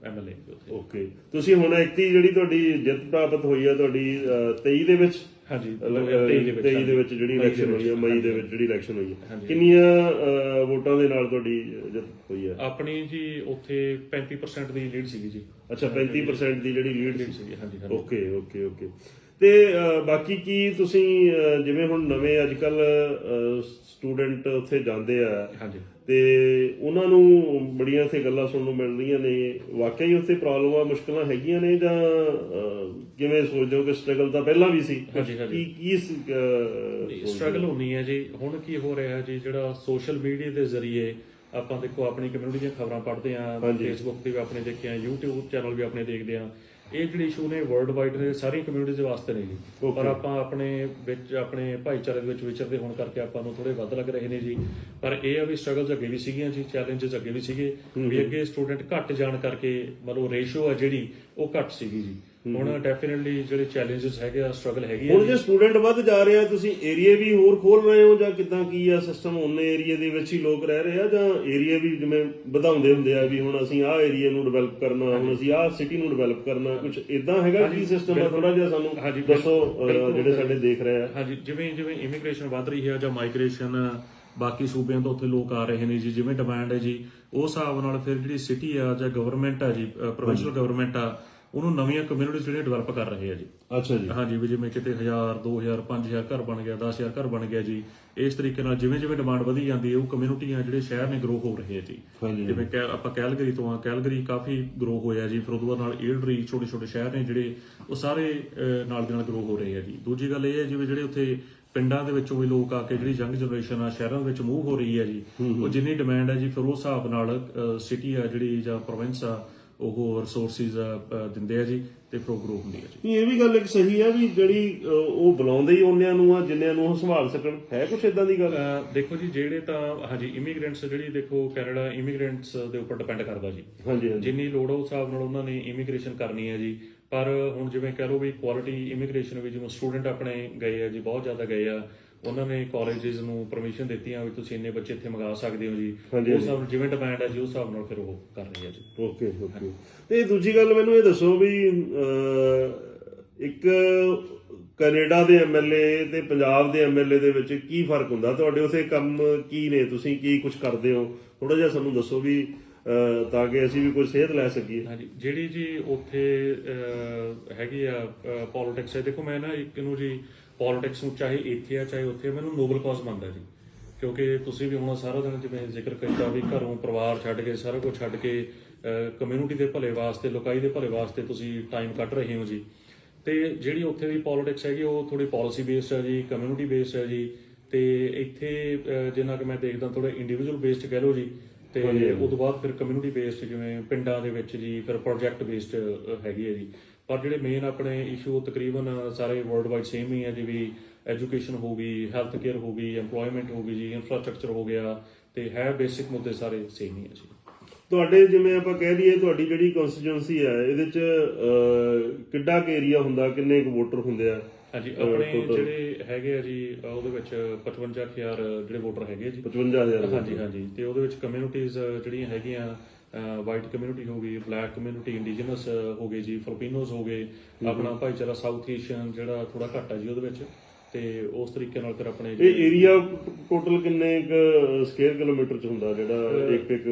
ਐਮਐਲਏ ਉੱਥੇ। ਓਕੇ ਤੁਸੀਂ ਹੁਣ ਐਕਟੀ ਜਿਹੜੀ ਤੁਹਾਡੀ ਜਿੱਤ ਪ੍ਰਾਪਤ ਹੋਈ ਹੈ ਤੁਹਾਡੀ ਅਹ, 23 ਦੇ ਵਿੱਚ? ਹਾਂਜੀ ਅਹ, 2023 ਦੇ ਵਿੱਚ 23 ਦੇ ਵਿੱਚ ਜਿਹੜੀ ਇਲੈਕਸ਼ਨ ਹੋਈ ਹੈ ਮਈ ਦੇ ਵਿੱਚ ਜਿਹੜੀ ਇਲੈਕਸ਼ਨ ਹੋਈ ਹੈ। ਕਿੰਨੀਆਂ ਅਹ, ਵੋਟਾਂ ਦੇ ਨਾਲ ਤੁਹਾਡੀ ਜਿੱਤ ਹੋਈ ਹੈ ਆਪਣੀ ਜੀ ਉੱਥੇ 35% ਦੀ ਲੀਡ ਸੀਗੀ ਜੀ। ਅੱਛਾ 35% ਦੀ ਜਿਹੜੀ ਲੀਡ ਸੀਗੀ। ਹਾਂਜੀ ਹਾਂਜੀ। ਓਕੇ ਓਕੇ ਓਕੇ ਤੇ ਬਾਕੀ ਕੀ ਤੁਸੀਂ ਜਿਵੇਂ ਹੁਣ ਨਵੇਂ ਅੱਜ ਕੱਲ ਸਟੂਡੈਂਟ ਉੱਥੇ ਜਾਂਦੇ ਆ ਹਾਂਜੀ। ਤੇ ਉਹਨਾਂ ਨੂੰ ਬੜੀਆਂ ਸੇ ਗੱਲਾਂ ਸੁਣਨ ਨੂੰ ਮਿਲ ਰਹੀਆਂ ਨੇ। ਵਾਕਈ ਉੱਥੇ ਪ੍ਰੋਬਲਮਾਂ ਮੁਸ਼ਕਲਾਂ ਹੈਗੀਆਂ ਨੇ ਜਾਂ ਕਿਵੇਂ ਸੋਚਦੇ ਹੋ ਕਿ ਸਟਰਗਲ ਤਾਂ ਪਹਿਲਾਂ ਵੀ ਸੀ। ਕੀ ਕੀ ਸੀ, ਸਟਰਗਲ ਹੋਣੀ ਹੈ ਜੀ। ਹੁਣ ਕੀ ਹੋ ਰਿਹਾ ਜੀ ਜਿਹੜਾ ਸੋਸ਼ਲ ਮੀਡੀਆ ਦੇ ਜ਼ਰੀਏ ਆਪਾਂ ਦੇਖੋ ਆਪਣੀ ਕਮਿਊਨਿਟੀ ਦੀਆਂ ਖਬਰਾਂ ਪੜ੍ਹਦੇ ਆਂ। ਫੇਸਬੁੱਕ ਤੇ ਵੀ ਆਪਣੇ ਦੇਖੇ ਆ YouTube ਚੈਨਲ ਵੀ ਆਪਣੇ ਦੇਖਦੇ ਆ ਇਹ ਜਿਹੜੇ ਇਸ਼ੂ ਨੇ ਵਰਲਡ ਵਾਈਡ ਨੇ ਸਾਰੀ ਕਮਿਊਨਿਟੀ ਦੇ ਵਾਸਤੇ ਨੇ ਜੀ. ਪਰ ਆਪਾਂ ਆਪਣੇ ਵਿੱਚ ਆਪਣੇ ਭਾਈਚਾਰੇ ਦੇ ਵਿੱਚ ਵਿਚਰਦੇ ਹੋਣ ਕਰਕੇ ਆਪਾਂ ਨੂੰ ਥੋੜੇ ਵੱਧ ਲੱਗ ਰਹੇ ਨੇ ਜੀ। ਪਰ ਇਹ ਆ ਵੀ ਸਟਰਗਲਸ ਅੱਗੇ ਵੀ ਸੀਗੀਆਂ ਜੀ ਚੈਲੰਜਸ ਅੱਗੇ ਵੀ ਸੀਗੇ। ਵੀ ਅੱਗੇ ਸਟੂਡੈਂਟ ਘੱਟ ਜਾਣ ਕਰਕੇ ਮਤਲਬ ਰੇਸ਼ੋ ਆ ਜਿਹੜੀ ਉਹ ਘੱਟ ਸੀਗੀ ਜੀ। ਹੁਣ ਡੈਫੀਨਿਟਲੀ ਜਿਹੜੇ ਚੈਲੰਜਸ ਹੈਗੇ ਆ ਸਟਰਗਲ ਹੈਗੀ ਹੁਣ ਜੀ। ਸਟੂਡੈਂਟ ਵੱਧ ਜਾ ਰਹੇ ਆ ਤੁਸੀਂ ਏਰੀਆ ਵੀ ਹੋਰ ਖੋਲ ਰਹੇ ਹੋ ਜਾਂ ਕਿਦਾਂ ਕੀ ਆ ਸਿਸਟਮ ਉਹਨੇ ਏਰੀਆ ਦੇ ਵਿੱਚ ਹੀ ਲੋਕ ਰਹਿ ਰਹੇ ਆ ਜਾਂ ਏਰੀਆ ਵੀ ਜਿਵੇਂ ਵਧਾਉਂਦੇ ਹੁੰਦੇ ਆ ਵੀ ਹੁਣ ਅਸੀਂ ਆਹ ਏਰੀਆ ਨੂੰ ਡਿਵੈਲਪ ਕਰਨਾ ਹੁਣ ਅਸੀਂ ਆਹ ਸਿਟੀ ਨੂੰ ਡਿਵੈਲਪ ਕਰਨਾ ਕੁਝ ਇਦਾਂ ਹੈਗਾ ਕੀ ਸਿਸਟਮ ਆ? ਥੋੜਾ ਜਿਹਾ ਸਾਨੂੰ ਦੱਸੋ। ਜਿਹੜੇ ਸਾਡੇ ਦੇਖ ਰਹੇ ਆ। ਹਾਂਜੀ ਜਿਵੇਂ ਜਿਵੇਂ ਇਮੀਗ੍ਰੇਸ਼ਨ ਵੱਧ ਰਹੀ ਹੈ ਜਾਂ ਮਾਈਗ੍ਰੇਸ਼ਨ ਬਾਕੀ ਸੂਬਿਆਂ ਤੋਂ ਉੱਥੇ ਲੋਕ ਆ ਰਹੇ ਨੇ ਜੀ ਜਿਵੇਂ ਡਿਮਾਂਡ ਹੈ ਜੀ ਉਸ ਹਿਸਾਬ ਨਾਲ ਫਿਰ ਜਿਹੜੀ ਸਿਟੀ ਆ ਜਾਂ ਗਵਰਨਮੈਂਟ ਆ ਜੀ ਪ੍ਰੋਵਿੰਸ਼ੀਅਲ ਗਵਰਨਮੈਂਟ ਆ ਉਹਨੂੰ ਨਵੀਆਂ ਕਮਿਊਨਿਟੀਜ਼ ਜਿਹੜੀਆਂ ਡਿਵੈਲਪ ਕਰ ਰਹੇ ਆ ਜੀ। ਅੱਛਾ ਜੀ। ਹਾਂਜੀ ਵੀ ਜਿਵੇਂ ਕਿਤੇ 1000 2000 5000 ਘਰ ਬਣ ਗਿਆ 10000 ਘਰ ਬਣ ਗਿਆ ਜੀ ਇਸ ਤਰੀਕੇ ਨਾਲ ਜਿਵੇਂ ਜਿਵੇਂ ਡਿਮਾਂਡ ਵਧੀ ਜਾਂਦੀ ਹੈ ਉਹ ਕਮਿਊਨਿਟੀਆਂ ਜਿਹੜੇ ਸ਼ਹਿਰ ਨੇ ਗਰੋ ਹੋ ਰਹੇ ਆ ਜੀ। ਜਿਵੇਂ ਕੈ- ਆਪਾਂ ਕੈਲਗਰੀ ਤੋਂ ਆ ਕੈਲਗਰੀ ਕਾਫੀ ਗਰੋ ਹੋਇਆ ਜੀ ਫਿਰ ਉਹਦੇ ਨਾਲ ਏਲਡਰੀ ਛੋਟੇ ਛੋਟੇ ਸ਼ਹਿਰ ਨੇ ਜਿਹੜੇ ਉਹ ਸਾਰੇ ਨਾਲ ਦੇ ਨਾਲ ਗਰੋ ਹੋ ਰਹੇ ਆ ਜੀ। ਦੂਜੀ ਗੱਲ ਇਹ ਹੈ ਜਿਵੇਂ ਜਿਹੜੇ ਉੱਥੇ ਪਿੰਡਾਂ ਦੇ ਵਿੱਚੋਂ ਵੀ ਲੋਕ ਆ ਕੇ ਜਿਹੜੀ ਯੰਗ ਜਨਰੇਸ਼ਨ ਆ ਸ਼ਹਿਰਾਂ ਵਿੱਚ ਮੂਵ ਹੋ ਰਹੀ ਹੈ ਜੀ ਉਹ ਜਿੰਨੀ ਡਿਮਾਂਡ ਹੈ ਜੀ ਫਿਰ ਉਸ ਹਿਸਾਬ ਨਾਲ ਸਿਟੀ ਆ ਜਿਹੜੀ ਜਾਂ ਪ੍ਰੋਵਿੰਸ ਆ ਉਹ ਰਿਸੋਰਸਿਸ ਦਿੰਦੇ ਆ ਜੀ ਤੇ ਫਿਰ ਗਰੋ ਹੁੰਦੀ ਹੈ ਜੀ। ਨਹੀਂ ਇਹ ਵੀ ਗੱਲ ਇੱਕ ਸਹੀ ਹੈ ਵੀ ਜਿਹੜੀ ਅਹ, ਉਹ ਬੁਲਾਉਂਦੇ ਹੀ ਉਹਨਿਆਂ ਨੂੰ ਆ ਜਿੰਨਿਆਂ ਨੂੰ ਉਹ ਸੰਭਾਲ ਸਕਣ। ਹੈ ਕੁਝ ਇਦਾਂ ਦੀ ਗੱਲ? ਅਹ, ਦੇਖੋ ਜੀ ਜਿਹੜੇ ਤਾਂ ਹਾਂਜੀ ਇਮੀਗ੍ਰੈਂਟਸ ਜਿਹੜੀ ਦੇਖੋ ਕੈਨੇਡਾ ਇਮੀਗ੍ਰੈਂਟਸ ਦੇ ਉੱਪਰ ਡਿਪੈਂਡ ਕਰਦਾ ਜੀ। ਹਾਂਜੀ ਹਾਂਜੀ। ਜਿੰਨੀ ਲੋੜ ਆ ਉਸ ਹਿਸਾਬ ਨਾਲ ਉਹਨਾਂ ਨੇ ਇਮੀਗ੍ਰੇਸ਼ਨ ਕਰਨੀ ਹੈ ਜੀ। ਪਰ ਹੁਣ ਜਿਵੇਂ ਕਹ ਲਓ ਵੀ ਕੁਆਲਿਟੀ ਇਮੀਗ੍ਰੇਸ਼ਨ ਵਿੱਚ ਜਿਵੇਂ ਸਟੂਡੈਂਟ ਆਪਣੇ ਗਏ ਆ ਜੀ ਬਹੁਤ ਜ਼ਿਆਦਾ ਗਏ ਆ। ਉਹਨਾਂ ਨੇ ਕਾਲਜਸ ਨੂੰ ਪਰਮਿਸ਼ਨ ਦਿੱਤੀਆਂ ਵੀ ਤੁਸੀਂ ਇੰਨੇ ਬੱਚੇ ਇੱਥੇ ਮੰਗਾ ਸਕਦੇ ਹੋ ਜੀ। ਉਸ ਹਾਂਜੀ, ਹਿਸਾਬ ਜਿਵੇਂ ਡਿਮਾਂਡ ਹੈ ਜੀ ਉਸ ਹਿਸਾਬ ਨਾਲ ਫਿਰ ਉਹ ਕਰ ਰਹੇ ਆ ਜੀ। Okay okay. ਤੇ ਦੂਜੀ ਗੱਲ ਮੈਨੂੰ ਇਹ ਦੱਸੋ ਵੀ ਅਹ, ਇੱਕ ਕੈਨੇਡਾ ਦੇ ਐਮਐਲਏ ਤੇ ਪੰਜਾਬ ਦੇ ਐਮਐਲਏ ਦੇ ਵਿੱਚ ਕੀ ਫ਼ਰਕ ਹੁੰਦਾ? ਤੁਹਾਡੇ ਉਥੇ ਕੰਮ ਕੀ ਨੇ? ਤੁਸੀਂ ਕੀ ਕੁਝ ਕਰਦੇ ਹੋ? ਥੋੜਾ ਜਿਹਾ ਸਾਨੂੰ ਦੱਸੋ ਵੀ ਅਹ, ਤਾਂ ਕਿ ਅਸੀਂ ਵੀ ਕੋਈ ਸੇਧ ਲੈ ਸਕੀਏ। ਹਾਂਜੀ ਜਿਹੜੀ ਜੀ ਉੱਥੇ ਅਹ, ਹੈਗੀ ਆ ਪੋਲਿਟਿਕਸ ਹੈ। ਦੇਖੋ ਮੈਂ ਨਾ ਇੱਕ ਨੂੰ ਜੀ ਪੋਲਿਟਿਕਸ ਨੂੰ ਚਾਹੇ ਇੱਥੇ ਆ ਚਾਹੇ ਉੱਥੇ ਮੈਨੂੰ ਨੋਬਲ ਕਾਜ਼ ਮੰਨਦਾ ਜੀ। ਕਿਉਂਕਿ ਤੁਸੀਂ ਵੀ ਹੁਣ ਸਾਰਾ ਦਿਨ ਜਿਵੇਂ ਜ਼ਿਕਰ ਕੀਤਾ ਵੀ ਘਰੋਂ ਪਰਿਵਾਰ ਛੱਡ ਕੇ ਸਾਰਾ ਕੁਝ ਛੱਡ ਕੇ ਕਮਿਊਨਿਟੀ ਦੇ ਭਲੇ ਵਾਸਤੇ ਲੋਕਾਈ ਦੇ ਭਲੇ ਵਾਸਤੇ ਤੁਸੀਂ ਟਾਈਮ ਕੱਢ ਰਹੇ ਹੋ ਜੀ। ਤੇ ਜਿਹੜੀ ਉੱਥੇ ਦੀ ਪੋਲਿਟਿਕਸ ਹੈਗੀ ਉਹ ਥੋੜੀ ਪਾਲਿਸੀ ਬੇਸਡ ਹੈ ਜੀ ਕਮਿਊਨਿਟੀ ਬੇਸਡ ਹੈ ਜੀ। ਤੇ ਇੱਥੇ ਜਿੰਨਾ ਕਿ ਮੈਂ ਦੇਖਦਾ ਥੋੜਾ ਇੰਡੀਵਿਜੂਅਲ ਬੇਸਡ ਕਹਿ ਲਓ ਜੀ। ਤੇ ਉਸ ਤੋਂ ਬਾਅਦ ਫਿਰ ਕਮਿਊਨਿਟੀ ਬੇਸਡ ਜਿਵੇਂ ਪਿੰਡਾਂ ਦੇ ਵਿੱਚ ਜੀ ਫਿਰ ਪ੍ਰੋਜੈਕਟ ਬੇਸਡ ਹੈਗੀ ਹੈ ਜੀ। ਪਰ ਜਿਹੜੇ ਮੇਨ ਆਪਣੇ ਇਸ਼ੂ ਤਕਰੀਬਨ ਸਾਰੇ ਵਰਲਡ ਵਾਈਡ ਸੇਮ ਹੀ ਹੈ ਜੀ ਵੀ ਐਜੂਕੇਸ਼ਨ ਹੋ ਗਈ ਹੈਲਥ ਕੇਅਰ ਹੋ ਗਈ EMPLOYMENT ਹੋ ਗਈ ਜੀ ਇਨਫਰਾਸਟ੍ਰਕਚਰ ਹੋ ਗਿਆ ਤੇ ਹੈ ਬੇਸਿਕ ਮੁੱਦੇ ਸਾਰੇ ਸੇਮ ਹੀ ਹੈ ਜੀ। ਤੁਹਾਡੇ ਜਿਵੇਂ ਆਪਾਂ ਕਹਿ ਦਈਏ ਤੁਹਾਡੀ ਜਿਹੜੀ ਕਨਸਟੀਟਿਊਂਸੀ ਹੈ ਇਹਦੇ ਚ ਕਿੱਡਾ ਕੁ ਏਰੀਆ ਹੁੰਦਾ ਕਿੰਨੇ ਕੁ ਵੋਟਰ ਹੁੰਦੇ ਆ? ਹਾਂਜੀ ਆਪਣੇ ਜਿਹੜੇ ਹੈਗੇ ਆ ਜੀ ਉਹਦੇ ਵਿੱਚ 55000 ਜਿਹੜੇ ਵੋਟਰ ਹੈਗੇ ਆ ਜੀ। 55000 ਹਾਂਜੀ ਹਾਂਜੀ ਤੇ ਉਹਦੇ ਵਿੱਚ ਕਮਿਊਨਿਟੀਆਂ ਜਿਹੜੀਆਂ ਹੈਗੀਆਂ ਵਾਈਟ ਕਮਿਊਨਿਟੀ ਹੋ ਗਈ ਬਲੈਕ ਕਮਿਊਨਿਟੀ ਇੰਡੀਜਨਸ ਹੋ ਗਏ ਜੀ ਫਿਲੀਪੀਨੋਸ ਹੋ ਗਏ ਆਪਣਾ ਭਾਈਚਾਰਾ ਸਾਊਥ ਏਸ਼ੀਅਨ ਜਿਹੜਾ ਥੋੜਾ ਘੱਟ ਹੈ ਜੀ ਉਹਦੇ ਵਿੱਚ। ਤੇ ਉਸ ਤਰੀਕੇ ਨਾਲ ਫਿਰ ਆਪਣੇ ਇਹ ਏਰੀਆ ਟੋਟਲ ਕਿੰਨੇ ਕੁ ਸਕੁਅਰ ਕਿਲੋਮੀਟਰ ਚ ਹੁੰਦਾ ਜਿਹੜਾ ਇੱਕ ਇੱਕ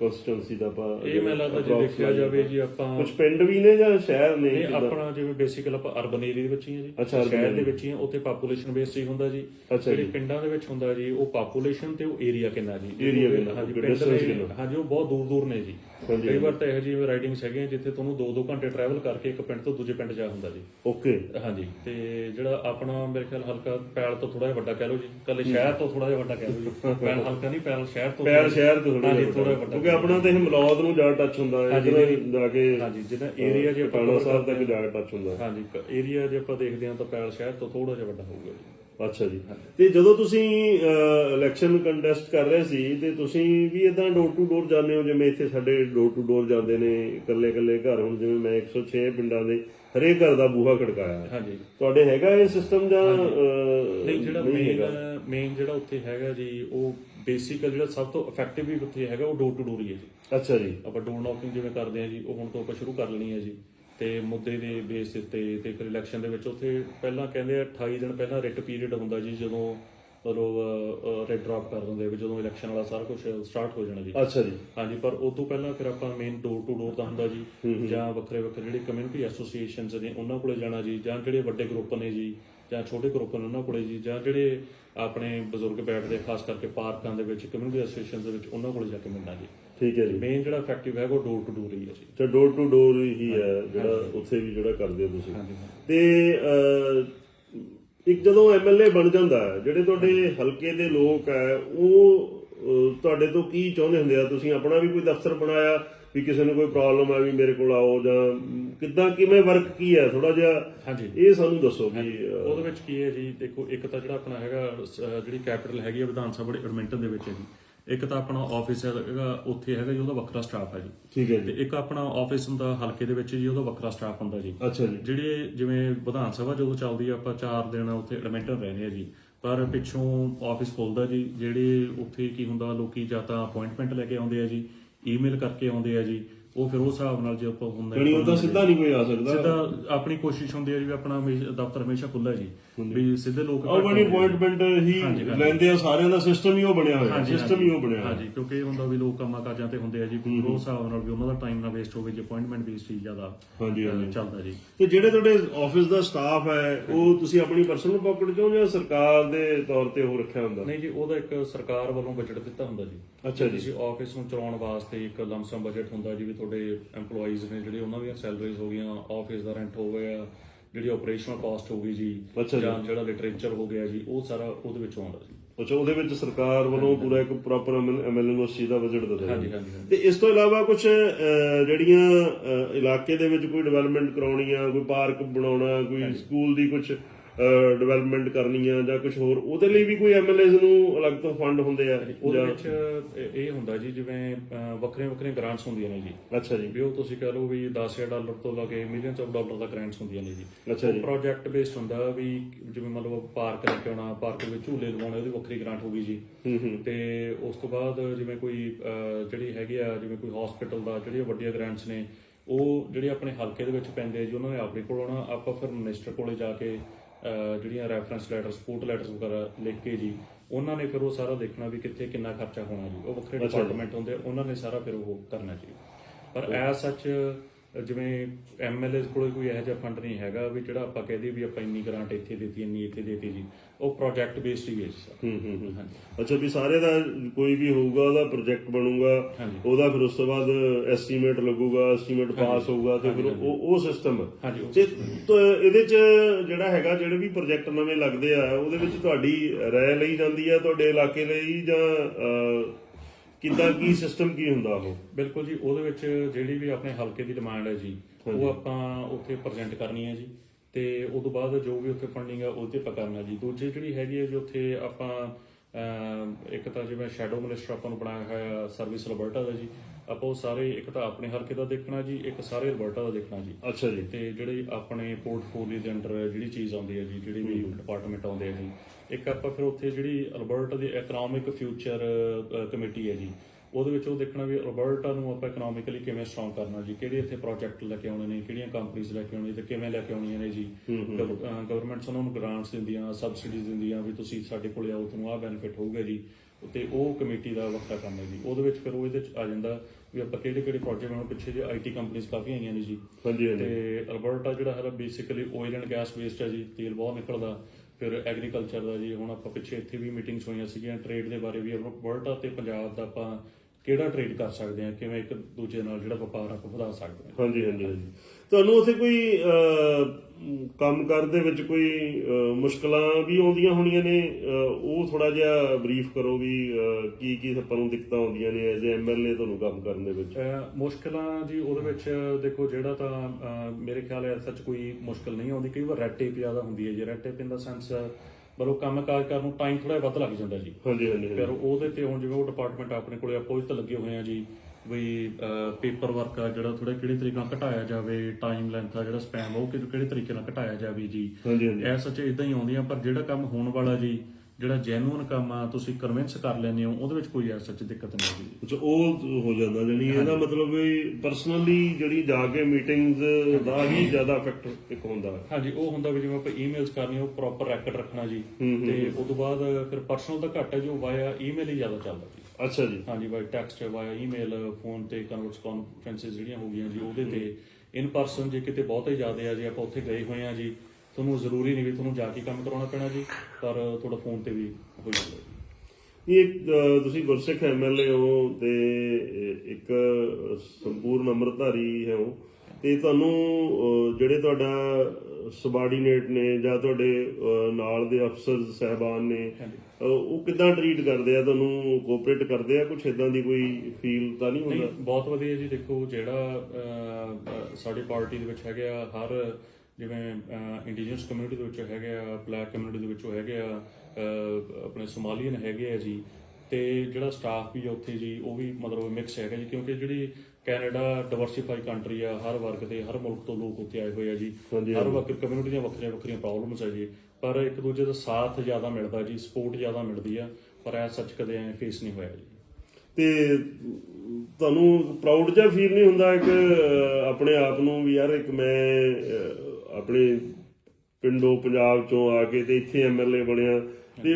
ਕਨਸਟੀਟੈਂਸੀ ਦਾ ਆਪਾਂ ਇਹ ਮੈਨੂੰ ਲੱਗਦਾ ਜੇ ਦੇਖਿਆ ਜਾਵੇ ਜੀ ਆਪਾਂ ਕੁਝ ਪਿੰਡ ਵੀ ਨੇ ਜਾਂ ਸ਼ਹਿਰ ਨੇ ਇਹ ਆਪਣਾ ਜਿਵੇਂ ਬੇਸਿਕਲ ਆਪਾਂ ਅਰਬਨ ਏਰੀਆ ਦੇ ਵਿੱਚ ਹੀ ਆ ਜੀ। ਸ਼ਹਿਰ ਦੇ ਵਿੱਚ ਹੀ ਆ ਉੱਥੇ ਪਾਪੂਲੇਸ਼ਨ ਬੇਸ ਹੀ ਹੁੰਦਾ ਜੀ। ਜਿਹੜੇ ਪਿੰਡਾਂ ਦੇ ਵਿੱਚ ਹੁੰਦਾ ਜੀ ਉਹ ਪਾਪੂਲੇਸ਼ਨ ਤੇ ਉਹ ਏਰੀਆ ਕਿੰਨਾ ਜੀ। Area ਕਿੰਨਾ, ਹਾਂਜੀ ਪਿੰਡ ਦੇ। ਹਾਂਜੀ ਉਹ ਬਹੁਤ ਦੂਰ ਦੂਰ ਨੇ ਜੀ। ਕਈ ਵਾਰ ਤਾਂ ਇਹੋ ਜਿਹੀ ਰਾਈਡਿੰਗਸ ਹੈਗੀਆਂ ਜਿੱਥੇ ਤੁਹਾਨੂੰ 2-2 ਘੰਟੇ ਟਰੈਵਲ ਕਰਕੇ ਇੱਕ ਪਿੰਡ ਤੋਂ ਦੂਜੇ ਪਿੰਡ ਜਾ ਹੁੰਦਾ ਜੀ। ਓਕੇ। ਹਾਂਜੀ ਤੇ ਜਿਹੜਾ ਆਪਣਾ ਮੇਰੇ ਖਿਆਲ ਹਲਕਾ ਪੈਲ ਤੋਂ ਥੋੜਾ ਜਿਹਾ ਵੱਡਾ ਕਹਿ ਲਓ ਜੀ ਕੱਲੇ ਸ਼ਹਿਰ ਤੋਂ ਥੋੜਾ ਜਿਹਾ ਵੱਡਾ ਕਹਿ ਲਓ ਜੀ। ਪੈਲ ਹਲਕਾ ਨਹੀਂ ਪੈਲ ਸ਼ਹਿਰ ਤੋਂ ਪੈਰ ਸ਼ਹਿਰ ਤੋਂ ਥੋੜਾ ਜਿਹਾ ਵੱਡਾ। ਕਿਉਂਕਿ ਆਪਣਾ ਤੇ ਹਿਮਲੌਦ ਨੂੰ ਜਾ ਟੱਚ ਹੁੰਦਾ ਹੈ ਜਿਹੜੀ- ਜਾ ਕੇ ਹਾਂਜੀ ਜਿਹੜਾ ਏਰੀਆ ਜੇ ਆਪਾਂ ਟਾਣਾ ਸਾਹਿਬ ਤੱਕ ਜਾ ਕੇ ਟੱਚ ਹੁੰਦਾ। ਹਾਂਜੀ ਏਰੀਆ ਜੇ ਆਪਾਂ ਦੇਖਦੇ ਹਾਂ ਤਾਂ ਪੈਲ ਸ਼ਹਿਰ ਤੋਂ ਥੋੜਾ ਜਿਹਾ ਵੱਡਾ ਹੋਊਗਾ ਜੀ। ਅੱਛਾ ਜੀ। ਤੇ ਜਦੋਂ ਤੁਸੀਂ ਇਲੈਕਸ਼ਨ ਕੰਟੈਸਟ ਕਰ ਰਹੇ ਸੀ ਤੇ ਤੁਸੀਂ ਵੀ ਇਦਾਂ ਡੋਰ ਟੂ ਡੋਰ ਜਾਂਦੇ ਹੋ? ਜਿਵੇਂ ਇੱਥੇ ਸਾਡੇ ਡੋਰ ਟੂ ਡੋਰ ਜਾਂਦੇ ਨੇ ਇਕੱਲੇ ਇਕੱਲੇ ਘਰ ਹੁਣ ਜਿਵੇਂ ਮੈਂ 106 ਪਿੰਡਾਂ ਦੇ ਹਰੇਕ ਘਰ ਦਾ ਬੂਹਾ ਖੜਕਾਇਆ। ਹਾਂਜੀ। ਤੁਹਾਡੇ ਹੈਗਾ ਇਹ ਸਿਸਟਮ ਜਾਂ ਨਹੀਂ ਜਿਹੜਾ ਮੇਨ? ਮੇਨ ਜਿਹੜਾ ਉੱਥੇ ਹੈਗਾ ਜੀ ਉਹ ਬੇਸਿਕਲ ਜਿਹੜਾ ਸਭ ਤੋਂ ਇਫੈਕਟਿਵ ਵੀ ਉੱਥੇ ਹੈਗਾ ਉਹ ਡੋਰ ਟੂ ਡੋਰ ਹੀ ਹੈ ਜੀ। ਅੱਛਾ ਜੀ। ਆਪਾਂ ਡੋਰ ਨੌਕਿੰਗ ਜਿਵੇਂ ਕਰਦੇ ਆ ਜੀ ਉਹ ਹੁਣ ਤੋਂ ਆਪਾਂ ਸ਼ੁਰੂ ਕਰ ਲੈਣੀ ਹੈ ਜੀ। ਤੇ ਮੁੱਦੇ ਦੇ ਬੇਸ ਉੱਤੇ ਤੇ ਫਿਰ ਇਲੈਕਸ਼ਨ ਦੇ ਵਿੱਚ ਉੱਥੇ ਪਹਿਲਾਂ ਕਹਿੰਦੇ ਆ 28 ਦਿਨ ਪਹਿਲਾਂ ਰਿਟ ਪੀਰੀਅਡ ਹੁੰਦਾ ਜੀ ਜਦੋਂ ਮਤਲਬ ਰਿਟ ਡਰਾਪ ਕਰ ਦਿੰਦੇ ਵੀ ਜਦੋਂ ਇਲੈਕਸ਼ਨ ਵਾਲਾ ਸਾਰਾ ਕੁਝ ਸਟਾਰਟ ਹੋ ਜਾਣਾ ਜੀ। ਅੱਛਾ ਜੀ। ਹਾਂਜੀ ਪਰ ਉਸ ਤੋਂ ਪਹਿਲਾਂ ਫਿਰ ਆਪਾਂ ਮੇਨ ਡੋਰ ਟੂ ਡੋਰ ਦਾ ਹੁੰਦਾ ਜੀ ਜਾਂ ਵੱਖਰੇ ਵੱਖਰੇ ਜਿਹੜੇ ਕਮਿਊਨਿਟੀ ਐਸੋਸੀਏਸ਼ਨਸ ਨੇ ਉਹਨਾਂ ਕੋਲੇ ਜਾਣਾ ਜੀ ਜਾਂ ਜਿਹੜੇ ਵੱਡੇ ਗਰੁੱਪ ਨੇ ਜੀ ਜਾਂ ਛੋਟੇ ਗਰੁੱਪ ਨੇ ਉਹਨਾਂ ਕੋਲੇ ਜੀ ਜਾਂ ਜਿਹੜੇ ਆਪਣੇ ਬਜ਼ੁਰਗ ਬੈਠਦੇ ਖਾਸ ਕਰਕੇ ਪਾਰਕਾਂ ਦੇ ਵਿੱਚ ਕਮਿਊਨਿਟੀ ਐਸੋਸੀਏਸ਼ਨ ਦੇ ਵਿੱਚ ਉਹਨਾਂ ਕੋਲੇ ਜਾ ਕੇ ਮਿਲਣਾ ਜੀ। ਠੀਕ ਹੈ ਜੀ। ਮੇਨ ਜਿਹੜਾ ਇਫੈਕਟਿਵ ਹੈਗਾ ਉਹ ਡੋਰ ਟੂ ਡੋਰ ਹੀ ਹੈ ਜੀ। ਤੇ ਡੋਰ ਟੂ ਡੋਰ ਹੀ ਹੈ ਜਿਹੜਾ ਉੱਥੇ ਵੀ ਜਿਹੜਾ ਕਰਦੇ ਹੋ ਤੁਸੀਂ। ਤੇ ਇੱਕ ਜਦੋਂ ਐਮਐਲਏ ਬਣ ਜਾਂਦਾ ਹੈ ਜਿਹੜੇ ਤੁਹਾਡੇ ਹਲਕੇ ਦੇ ਲੋਕ ਹੈ ਉਹ ਤੁਹਾਡੇ ਤੋਂ ਕੀ ਚਾਹੁੰਦੇ ਹੁੰਦੇ ਆ? ਤੁਸੀਂ ਆਪਣਾ ਵੀ ਕੋਈ ਦਫ਼ਤਰ ਬਣਾਇਆ ਵੀ ਕਿਸੇ ਨੂੰ ਕੋਈ ਪ੍ਰੋਬਲਮ ਹੈ ਵੀ ਮੇਰੇ ਕੋਲ ਆਓ ਜਾਂ ਕਿੱਦਾਂ ਕਿਵੇਂ ਵਰਕ ਕੀ ਹੈ? ਥੋੜਾ ਜਿਹਾ ਹਾਂਜੀ। ਇਹ ਸਾਨੂੰ ਦੱਸੋ ਵੀ ਉਹਦੇ ਵਿੱਚ ਕੀ ਹੈ ਜੀ? ਦੇਖੋ ਇੱਕ ਤਾਂ ਜਿਹੜਾ ਆਪਣਾ ਹੈਗਾ ਜਿਹੜੀ ਕੈਪੀਟਲ ਹੈਗੀ ਵਿਧਾਨ ਸਭਾ ਦੇ ਐਡਮਿੰਟਨ ਦੇ ਵਿੱਚ ਹੈ ਜੀ। ਇੱਕ ਤਾਂ ਆਪਣਾ ਆਫਿਸ ਹੈਗਾ ਉੱਥੇ ਹੈਗਾ ਜੀ ਉਹਦਾ ਵੱਖਰਾ ਸਟਾਫ ਹੈ ਜੀ। ਠੀਕ ਹੈ ਤੇ ਜੀ। ਇੱਕ ਆਪਣਾ ਆਫਿਸ ਹੁੰਦਾ ਹਲਕੇ ਦੇ ਵਿੱਚ ਜੀ ਉਹਦਾ ਵੱਖਰਾ ਸਟਾਫ ਹੁੰਦਾ ਜੀ। ਅੱਛਾ ਜੀ। ਜਿਹੜੇ ਜਿਵੇਂ ਵਿਧਾਨ ਸਭਾ ਜਦੋਂ ਚੱਲਦੀ ਆ ਆਪਾਂ 4 ਦਿਨ ਉੱਥੇ ਐਡਮਿੰਟਨ ਰਹਿੰਦੇ ਆ ਜੀ। ਪਰ ਪਿੱਛੋਂ ਆਫਿਸ ਖੁੱਲਦਾ ਜੀ ਜਿਹੜੇ ਉੱਥੇ ਕੀ ਹੁੰਦਾ ਲੋਕੀ ਜਾਂ ਤਾਂ ਅਪਾਇੰਟਮੈਂਟ ਲੈ ਕੇ ਆਉਂਦੇ ਆ ਜੀ ਈਮੇਲ ਕਰਕੇ ਆਉਂਦੇ ਆ ਜੀ। ਉਹ ਫਿਰ ਉਸ ਹਿਸਾਬ ਨਾਲ ਜੇ ਆਪਾਂ ਹੁੰਦਾ ਯਾਨੀ ਉਹਦਾ ਸਿੱਧਾ ਨਹੀਂ ਕੋਈ ਆ ਸਕਦਾ। ਸਿੱਧਾ ਆਪਣੀ ਕੋਸ਼ਿਸ਼ ਹੁੰਦੀ ਹੈ ਜੀ ਵੀ ਆਪਣਾ ਦਫ਼ਤਰ ਹਮੇਸ਼ਾ ਖੁੱਲਾ ਜੀ ਵੀ ਸਿੱਧੇ ਲੋਕ ਉਹ ਬਣੀ ਅਪਾਇੰਟਮੈਂਟ ਹੀ ਲੈਂਦੇ ਆ ਸਾਰਿਆਂ ਦਾ ਸਿਸਟਮ ਹੀ ਉਹ ਬਣਿਆ ਹੋਇਆ ਸਿਸਟਮ ਹੀ ਉਹ ਬਣਿਆ ਹੋਇਆ। ਹਾਂਜੀ ਕਿਉਂਕਿ ਇਹ ਹੁੰਦਾ ਵੀ ਲੋਕ ਕੰਮਾਂ ਕਾਜਾਂ ਤੇ ਹੁੰਦੇ ਆ ਜੀ ਉਸ ਹਿਸਾਬ ਨਾਲ ਵੀ ਉਹਨਾਂ ਦਾ ਟਾਈਮ ਨਾ ਵੇਸਟ ਹੋਵੇ ਜੇ ਅਪਾਇੰਟਮੈਂਟ ਬੇਸਡ ਹੀ ਜ਼ਿਆਦਾ ਹਾਂਜੀ ਹਾਂਜੀ। ਅਹ, ਚੱਲਦਾ ਜੀ। ਤੇ ਜਿਹੜੇ ਤੁਹਾਡੇ ਆਫਿਸ ਦਾ ਸਟਾਫ ਹੈ ਉਹ ਤੁਸੀਂ ਆਪਣੀ ਪਰਸਨਲ ਪਾਕਟ ਚੋਂ ਜਾਂ ਸਰਕਾਰ ਦੇ ਤੌਰ ਤੇ ਉਹ ਰੱਖਿਆ ਹੁੰਦਾ? ਨਹੀਂ ਜੀ ਉਹਦਾ ਇੱਕ ਸਰਕਾਰ ਵੱਲੋਂ ਬਜਟ ਦਿੱਤਾ ਹੁੰਦਾ ਜੀ। ਅੱਛਾ ਜੀ। ਤੁਸੀਂ ਆਫਿਸ ਨੂੰ ਚਲਾਉਣ ਵਾਸਤੇ ਇੱਕ ਲਮਸਮ ਬਜਟ ਹੁੰਦਾ ਜੀ ਵੀ ਤੁਹਾਡੇ EMPLOYEES ਨੇ ਜਿਹੜੇ ਉਹਨਾਂ ਦੀਆਂ ਸੈਲਰੀਜ਼ ਹੋ ਗਈਆਂ ਆਫਿਸ ਦਾ ਰੈਂਟ ਹੋ ਗਿਆ ਜਿਹੜੀ ਆਪਰੇਸ਼ਨਲ ਕਾਸਟ ਹੋ ਗਈ ਜੀ ਜੀ। ਜਿਹੜਾ ਲਿਟਰੇਚਰ ਹੋ ਗਿਆ ਜੀ ਉਹ ਸਾਰਾ ਉਹਦੇ ਵਿੱਚੋਂ ਆਉਂਦਾ ਜੀ ਅੱਛਾ ਉਹਦੇ ਵਿੱਚ ਸਰਕਾਰ ਵੱਲੋਂ ਪੂਰਾ ਇੱਕ ਪ੍ਰੋਪਰ ਐਮਐਲਏ ਨੂੰ ਉਸ ਦਾ ਬਜਟ ਦਿੱਤਾ ਹਾਂਜੀ ਹਾਂਜੀ ਹਾਂਜੀ। ਤੇ ਇਸ ਤੋਂ ਇਲਾਵਾ ਕੁਝ ਜਿਹੜੀਆਂ ਇਲਾਕੇ ਦੇ ਵਿੱਚ ਕੋਈ ਡਿਵੈਲਪਮੈਂਟ ਕਰਾਉਣੀ ਆ ਕੋਈ ਪਾਰਕ ਬਣਾਉਣਾ ਕੋਈ ਸਕੂਲ ਦੀ ਕੁਝ ਡਿਵੈਲਪਮੈਂਟ ਕਰਨੀ ਆ ਜਾਂ ਕੁਝ ਹੋਰ ਉਹਦੇ ਲਈ ਵੀ ਕੋਈ ਐਮਐਲਏਜ਼ ਨੂੰ ਅਲੱਗ ਤੋਂ ਫੰਡ ਹੁੰਦੇ ਆ ਉਹਦੇ ਵਿੱਚ ਇਹ- ਹੁੰਦਾ ਜੀ ਜਿਵੇਂ ਵੱਖਰੇ ਵੱਖਰੇ ਗ੍ਰਾਂਟਸ ਹੁੰਦੀਆਂ ਨੇ ਜੀ। ਅੱਛਾ ਜੀ। ਵੀ ਉਹ ਤੁਸੀਂ ਕਹ ਲਓ ਵੀ 10000 ਡਾਲਰ ਤੋਂ ਲੈ ਕੇ ਮਿਲੀਅਨਸ ਆਫ ਡਾਲਰ ਦਾ ਗ੍ਰਾਂਟਸ ਹੁੰਦੀਆਂ ਨੇ ਜੀ। ਅੱਛਾ ਜੀ। ਪ੍ਰੋਜੈਕਟ ਬੇਸਡ ਹੁੰਦਾ ਵੀ ਜਿਵੇਂ ਮੰਨ ਲਓ ਪਾਰਕ ਲੈ ਕੇ ਆਉਣਾ ਪਾਰਕ ਵਿੱਚ ਝੂਲੇ ਲਗਾਉਣੇ ਉਹਦੀ ਵੱਖਰੀ ਗ੍ਰਾਂਟ ਹੋਗੀ ਜੀ। ਹੂੰ ਹੂੰ। ਤੇ ਉਸ ਤੋਂ ਬਾਅਦ ਜਿਵੇਂ ਕੋਈ ਜਿਹੜੀ ਹੈਗੀ ਆ ਜਿਵੇਂ ਕੋਈ ਹਸਪੀਟਲ ਦਾ ਜਿਹੜੀਆਂ ਵੱਡੀਆਂ ਗ੍ਰਾਂਟਸ ਨੇ ਉਹ ਜਿਹੜੇ ਆਪਣੇ ਹਲਕੇ ਦੇ ਵਿੱਚ ਪੈਂਦੇ ਜੀ ਉਹਨਾਂ ਨੇ ਆਪਣੇ ਕੋਲ ਆਉਣਾ ਆਪਾਂ ਫਿਰ ਮਿਨਿਸਟਰ ਕੋਲੇ ਜਾ ਕੇ ਜਿਹੜੀਆਂ ਰੈਫਰੈਂਸ ਲੈਟਰ ਸਪੋਰਟ ਲੈਟਰਸ ਵਗੈਰਾ ਲਿਖ ਕੇ ਜੀ ਉਹਨਾਂ ਨੇ ਫਿਰ ਉਹ ਸਾਰਾ ਦੇਖਣਾ ਵੀ ਕਿੱਥੇ ਕਿੰਨਾ ਖਰਚਾ ਹੋਣਾ ਜੀ। ਉਹ ਵੱਖਰੇ ਡਿਪਾਰਟਮੈਂਟ ਹੁੰਦੇ ਉਹਨਾਂ ਨੇ ਸਾਰਾ ਫਿਰ ਉਹ ਕਰਨਾ ਜੀ। ਪਰ ਐਸ ਸੱਚ ਜਿਵੇਂ ਐਮਐਲਏ ਕੋਲ ਕੋਈ ਇਹੋ ਜਿਹਾ ਫੰਡ ਨਹੀਂ ਹੈਗਾ ਵੀ ਜਿਹੜਾ ਆਪਾਂ ਕਹਦੇ ਵੀ ਆਪਾਂ ਇੰਨੀ ਗ੍ਰਾਂਟ ਇੱਥੇ ਦਿੱਤੀ ਇੰਨੀ ਇੱਥੇ ਦਿੱਤੀ ਜੀ। ਉਹ ਪ੍ਰੋਜੈਕਟ ਬੇਸਡ ਹੀ ਹੈ ਹੂੰ ਹੂੰ ਹੂੰ। ਅੱਛਾ ਵੀ ਸਾਰੇ ਦਾ ਕੋਈ ਵੀ ਹੋਊਗਾ ਉਹਦਾ ਪ੍ਰੋਜੈਕਟ ਬਣੂਗਾ। ਉਹਦਾ ਫਿਰ ਉਸ ਤੋਂ ਬਾਅਦ ਐਸਟੀਮੇਟ ਲੱਗੂਗਾ ਐਸਟੀਮੇਟ ਪਾਸ ਹੋਊਗਾ ਤੇ ਫਿਰ ਉਹ ਉਹ ਸਿਸਟਮ ਤੇ ਇਹਦੇ ਚ ਜਿਹੜਾ ਹੈਗਾ ਜਿਹੜੇ ਵੀ ਪ੍ਰੋਜੈਕਟ ਨਵੇਂ ਲੱਗਦੇ ਆ ਉਹਦੇ ਵਿੱਚ ਤੁਹਾਡੀ ਰਾਏ ਲਈ ਜਾਂਦੀ ਹੈ ਤੁਹਾਡੇ ਇਲਾਕੇ ਲਈ ਜਾਂ ਕਿੱਦਾਂ ਕੀ ਸਿਸਟਮ ਕੀ ਹੁੰਦਾ ਉਹ? ਬਿਲਕੁਲ ਜੀ ਉਹਦੇ ਵਿੱਚ ਜਿਹੜੀ ਵੀ ਆਪਣੇ ਹਲਕੇ ਦੀ ਡਿਮਾਂਡ ਹੈ ਜੀ ਉਹ ਆਪਾਂ ਉੱਥੇ ਪ੍ਰੈਜ਼ੈਂਟ ਕਰਨੀ ਹੈ ਜੀ। ਤੇ ਉਸ ਤੋਂ ਬਾਅਦ ਜੋ ਵੀ ਉੱਥੇ ਫੰਡਿੰਗ ਆ ਉਹ ਤੇ ਕਰਨਾ ਜੀ। ਦੂਜੀ ਜਿਹੜੀ ਹੈਗੀ ਹੈ ਜੀ ਉੱਥੇ ਆਪਾਂ ਇੱਕ ਤਾਂ ਜਿਵੇਂ ਸ਼ੈਡੋ ਮਿਨਿਸਟਰ ਆਪਾਂ ਨੂੰ ਬਣਾਇਆ ਹੋਇਆ ਸਰਵਿਸ ਅਲਬਰਟਾ ਦਾ ਜੀ ਆਪਾਂ ਉਹ ਸਾਰੇ ਇੱਕ ਤਾਂ ਆਪਣੇ ਹਲਕੇ ਦਾ ਦੇਖਣਾ ਜੀ ਇੱਕ ਸਾਰੇ ਅਲਬਰਟਾ ਦਾ ਦੇਖਣਾ ਜੀ। ਅੱਛਾ ਜੀ। ਤੇ ਜਿਹੜੇ ਆਪਣੇ ਪੋਰਟਫੋਲੀਓ ਦੇ ਅੰਡਰ ਜਿਹੜੀ ਚੀਜ਼ ਆਉਂਦੀ ਹੈ ਜੀ ਜਿਹੜੀ ਵੀ ਡਿਪਾਰਟਮੈਂਟ ਆਉਂਦੇ ਆ ਜੀ ਇੱਕ ਆਪਾਂ ਫਿਰ ਉੱਥੇ ਜਿਹੜੀ ਅਲਬਰਟ ਦੀ ਇਕਨੋਮਿਕ ਫਿਊਚਰ ਕਮੇਟੀ ਹੈ ਜੀ ਉਹਦੇ ਵਿੱਚ ਉਹ ਦੇਖਣਾ ਵੀ ਅਲਬਰਟਾ ਨੂੰ ਆਪਾਂ ਇਕਨੋਮਿਕਲੀ ਕਿਵੇਂ ਸਟਰੋਂਗ ਕਰਨਾ ਜੀ ਕਿਹੜੇ ਇੱਥੇ ਪ੍ਰੋਜੈਕਟ ਲੈ ਕੇ ਆਉਣੇ ਨੇ ਕਿਹੜੀਆਂ ਕੰਪਨੀਆਂ ਲੈ ਕੇ ਆਉਣੀਆਂ ਤੇ ਕਿਵੇਂ ਲੈ ਕੇ ਆਉਣੀਆਂ ਨੇ ਜੀ। ਗਵਰਨਮੈਂਟਸ ਉਹਨਾਂ ਨੂੰ ਗ੍ਰਾਂਟਸ ਦਿੰਦੀਆਂ ਸਬਸਿਡੀਜ਼ ਦਿੰਦੀਆਂ ਵੀ ਤੁਸੀਂ ਸਾਡੇ ਕੋਲੇ ਆਓ ਤੁਹਾਨੂੰ ਆਹ ਬੈਨੀਫਿਟ ਹੋਊਗਾ ਜੀ। ਤੇ ਉਹ ਕਮੇਟੀ ਦਾ ਵੱਖਰਾ ਕੰਮ ਹੈ ਜੀ। ਉਹਦੇ ਵਿੱਚ ਫਿਰ ਉਹ ਇਹਦੇ ਚ ਆ ਜਾਂਦਾ ਵੀ ਆਪਾਂ ਕਿਹੜੇ ਕਿਹੜੇ ਪ੍ਰੋਜੈਕਟ ਨੂੰ ਪਿੱਛੇ ਜੇ ਆਈਟੀ ਕੰਪਨੀਆਂ ਕਾਫੀ ਆਈਆਂ ਨੇ ਜੀ। ਹਾਂਜੀ ਹਾਂਜੀ। ਤੇ ਅਲਬਰਟਾ ਜਿਹੜਾ ਹੈਗਾ basically oil and gas waste ਹੈ ਜੀ ਤੇਲ ਬਹੁਤ ਨਿਕਲਦਾ। ਫਿਰ ਐਗਰੀਕਲਚਰ ਦਾ ਜੀ ਹੁਣ ਆਪਾਂ ਪਿੱਛੇ ਇੱਥੇ ਵੀ ਮੀਟਿੰਗਸ ਹੋਈਆਂ ਸੀਗੀਆਂ ਟ੍ਰੇਡ ਦੇ ਬਾਰੇ ਵੀ ਅਲਬਰਟਾ ਤੇ ਪੰਜਾਬ ਦਾ ਆਪਾਂ ਕਿਹੜਾ ਟ੍ਰੇਡ ਕਰ ਸਕਦੇ ਹਾਂ ਕਿਵੇਂ ਇੱਕ ਦੂਜੇ ਨਾਲ ਜਿਹੜਾ ਵਪਾਰ ਆਪਾਂ ਵਧਾ ਸਕਦੇ ਹਾਂ। ਹਾਂਜੀ ਹਾਂਜੀ ਹਾਂਜੀ। ਤੁਹਾਨੂੰ ਉੱਥੇ ਕੋਈ ਕੰਮ ਕਰਨ ਦੇ ਵਿੱਚ ਕੋਈ ਮੁਸ਼ਕਲਾਂ ਵੀ ਆਉਂਦੀਆਂ ਹੋਣੀਆਂ ਨੇ? ਉਹ ਥੋੜਾ ਜਿਹਾ ਬਰੀਫ ਕਰੋ ਵੀ ਕੀ ਕੀ ਆਪਾਂ ਨੂੰ ਦਿੱਕਤਾਂ ਆਉਂਦੀਆਂ ਨੇ ਐਜ਼ ਐਮਐਲਏ ਤੁਹਾਨੂੰ ਕੰਮ ਕਰਨ ਦੇ ਵਿੱਚ? ਮੁਸ਼ਕਲਾਂ ਜੀ ਉਹਦੇ ਵਿੱਚ ਦੇਖੋ ਜਿਹੜਾ ਤਾਂ ਮੇਰੇ ਖਿਆਲ ਹੈ ਸੱਚ ਕੋਈ ਮੁਸ਼ਕਲ ਨਹੀਂ ਆਉਂਦੀ। ਕਈ ਵਾਰ ਰੈਡ ਟੇਪ ਜ਼ਿਆਦਾ ਹੁੰਦੀ ਹੈ ਜੀ। Red tape in the sense ਪਰ ਉਹ ਕੰਮ ਕਾਜ ਕਰਨ ਨੂੰ ਟਾਈਮ ਥੋੜਾ ਵੱਧ ਲੱਗ ਜਾਂਦਾ ਜੀ। ਹਾਂਜੀ ਹਾਂਜੀ। ਫਿਰ ਉਹਦੇ ਤੇ ਹੁਣ ਜਿਵੇਂ ਉਹ ਡਿਪਾਰਟਮੈਂਟ ਆਪਣੇ ਕੋਲੇ ਆਪੋਜ਼ਿਟ ਲੱਗੇ ਹੋਏ ਆ ਜੀ ਵੀ ਪੇਪਰ ਵਰਕ ਆ ਜਿਹੜਾ ਥੋੜਾ ਕਿਹੜੇ ਤਰੀਕੇ ਨਾਲ ਘਟਾਇਆ ਜਾਵੇ ਟਾਈਮ ਲੈਂਥ ਆ ਜਿਹੜਾ ਸਪੈਮ ਉਹ ਕਿਹੜੇ ਤਰੀਕੇ ਨਾਲ ਘਟਾਇਆ ਜਾਵੇ ਜੀ। ਹਾਂਜੀ ਹਾਂਜੀ। ਐ ਸੱਚ ਇਦਾਂ ਹੀ ਆਉਂਦੀਆਂ ਪਰ ਜਿਹੜਾ ਕੰਮ ਹੋਣ ਵਾਲਾ ਜੀ ਜਿਹੜਾ ਜੈਨੂਇਨ ਕੰਮ ਆ ਤੁਸੀਂ ਕਨਵਿੰਸ ਕਰ ਲੈਂਦੇ ਹੋ ਉਹਦੇ ਵਿੱਚ ਕੋਈ ਐ ਸੱਚ ਦਿੱਕਤ ਨਹੀਂ ਆਉਂਦੀ। ਅੱਛਾ ਉਹ ਹੋ ਜਾਂਦਾ ਜਾਨੀ ਇਹਦਾ ਮਤਲਬ ਵੀ ਪਰਸਨਲੀ ਜਿਹੜੀ ਜਾ ਕੇ ਮੀਟਿੰਗਸ ਦਾ ਹੀ ਜ਼ਿਆਦਾ ਇਫੈਕਟ ਇੱਕ ਹੁੰਦਾ ਹੈ। ਹਾਂਜੀ ਉਹ ਹੁੰਦਾ ਵੀ ਜਿਵੇਂ ਆਪਾਂ ਈਮੇਲਸ ਕਰਨੀ ਉਹ ਪ੍ਰੋਪਰ ਰੈਕਡ ਰੱਖਣਾ ਜੀ। ਤੇ ਉਸ ਤੋਂ ਬਾਅਦ ਫਿਰ ਪਰਸਨਲ ਤਾਂ ਘੱਟ ਹੈ ਜੋ ਵਾਇਆ ਈਮੇਲ ਹੀ ਜ਼ਿਆਦਾ ਚੱਲਦਾ ਜੀ। ਅੱਛਾ ਜੀ। ਹਾਂਜੀ by text via email phone ਤੇ ਕਨਵਰਸ ਕਾਨਫਰੰਸਿਸ ਜਿਹੜੀਆਂ ਹੋ ਗਈਆਂ ਜੀ ਉਹਦੇ ਤੇ ਇਨ ਪਰਸਨ ਜੇ ਕਿਤੇ ਬਹੁਤ ਹੀ ਜ਼ਿਆਦਾ ਆ ਜੀ ਆਪਾਂ ਉੱਥੇ ਗਏ ਹੋਏ ਆ ਜੀ ਤੁਹਾਨੂੰ ਜ਼ਰੂਰੀ ਨਹੀਂ ਵੀ ਤੁਹਾਨੂੰ ਜਾ ਕੇ ਕੰਮ ਕਰਾਉਣਾ ਪੈਣਾ ਜੀ ਪਰ ਤੁਹਾਡਾ ਫੋਨ ਤੇ ਵੀ ਹੋ ਜਾਂਦਾ ਜੀ। ਇਹ ਅਹ, ਤੁਸੀਂ ਗੁਰਸਿੱਖ ਐਮਐਲਏ ਹੋ ਤੇ ਇੱਕ ਸੰਪੂਰਨ ਅੰਮ੍ਰਿਤਧਾਰੀ ਹੋ ਤੇ ਤੁਹਾਨੂੰ ਜਿਹੜੇ ਤੁਹਾਡਾ ਸਬਾਰਡੀਨੇਟ ਨੇ ਜਾਂ ਤੁਹਾਡੇ ਨਾਲ ਦੇ ਅਫਸਰ ਸਹਿਬਾਨ ਨੇ ਉਹ ਕਿਦਾਂ ਟਰੀਟ ਕਰਦੇ ਆ? ਤੁਹਾਨੂੰ ਕੋਆਪਰੇਟ ਕਰਦੇ ਆ? ਕੁਛ ਇਦਾਂ ਦੀ ਕੋਈ ਫੀਲ ਤਾਂ ਨਹੀਂ ਨਹੀਂ ਹੁੰਦਾ ਬਹੁਤ ਵਧੀਆ ਜੀ। ਦੇਖੋ ਜਿਹੜਾ ਅਹ, ਅਹ, ਸਾਡੀ ਪਾਰਟੀ ਦੇ ਵਿੱਚ ਹੈਗੇ ਹਰ ਜਿਵੇਂ ਇੰਡੀਜੀਨਸ ਕਮਿਊਨਿਟੀ ਦੇ ਵਿੱਚ ਹੈਗੇ ਆ ਬਲੈਕ ਕਮਿਊਨਿਟੀ ਦੇ ਵਿੱਚੋਂ ਹੈਗੇ ਆ ਆਪਣੇ ਸੋਮਾਲੀਅਨ ਹੈਗੇ ਆ ਜੀ। ਤੇ ਜਿਹੜਾ ਸਟਾਫ ਵੀ ਆ ਉੱਥੇ ਜੀ ਉਹ ਵੀ ਮਤਲਬ ਮਿਕਸ ਹੈਗਾ ਜੀ ਕਿਉਂਕਿ ਜਿਹੜੀ ਕੈਨੇਡਾ ਡਿਵਰਸਿਫਾਈ ਕੰਟਰੀ ਆ ਹਰ ਵਰਗ ਦੇ ਹਰ ਮੁਲਕ ਤੋਂ ਲੋਕ ਉੱਥੇ ਆਏ ਹੋਏ ਆ ਜੀ। ਹਰ ਵਰਗ ਕਮਿਊਨਿਟੀ ਦੀਆਂ ਵੱਖਰੀਆਂ ਵੱਖਰੀਆਂ ਪ੍ਰੋਬਲਮਸ ਆ ਜੀ। ਪਰ ਇੱਕ ਦੂਜੇ ਦਾ ਸਾਥ ਜ਼ਿਆਦਾ ਮਿਲਦਾ ਜੀ ਸਪੋਰਟ ਜ਼ਿਆਦਾ ਮਿਲਦੀ ਆ ਪਰ ਐ ਸੱਚ ਕਦੇ ਐ ਫੇਸ ਨਹੀਂ ਹੋਇਆ ਜੀ। ਤੇ ਤੁਹਾਨੂੰ ਪ੍ਰਾਊਡ ਜਿਹਾ ਫੀਲ ਨਹੀਂ ਹੁੰਦਾ ਇੱਕ ਆਪਣੇ ਆਪ ਨੂੰ ਵੀ ਯਾਰ ਇੱਕ ਮੈਂ ਆਪਣੇ ਪਿੰਡੋਂ ਪੰਜਾਬ ਚੋਂ ਆ ਕੇ ਤੇ ਇੱਥੇ ਐਮਐਲਏ ਬਣਿਆ। ਤੇ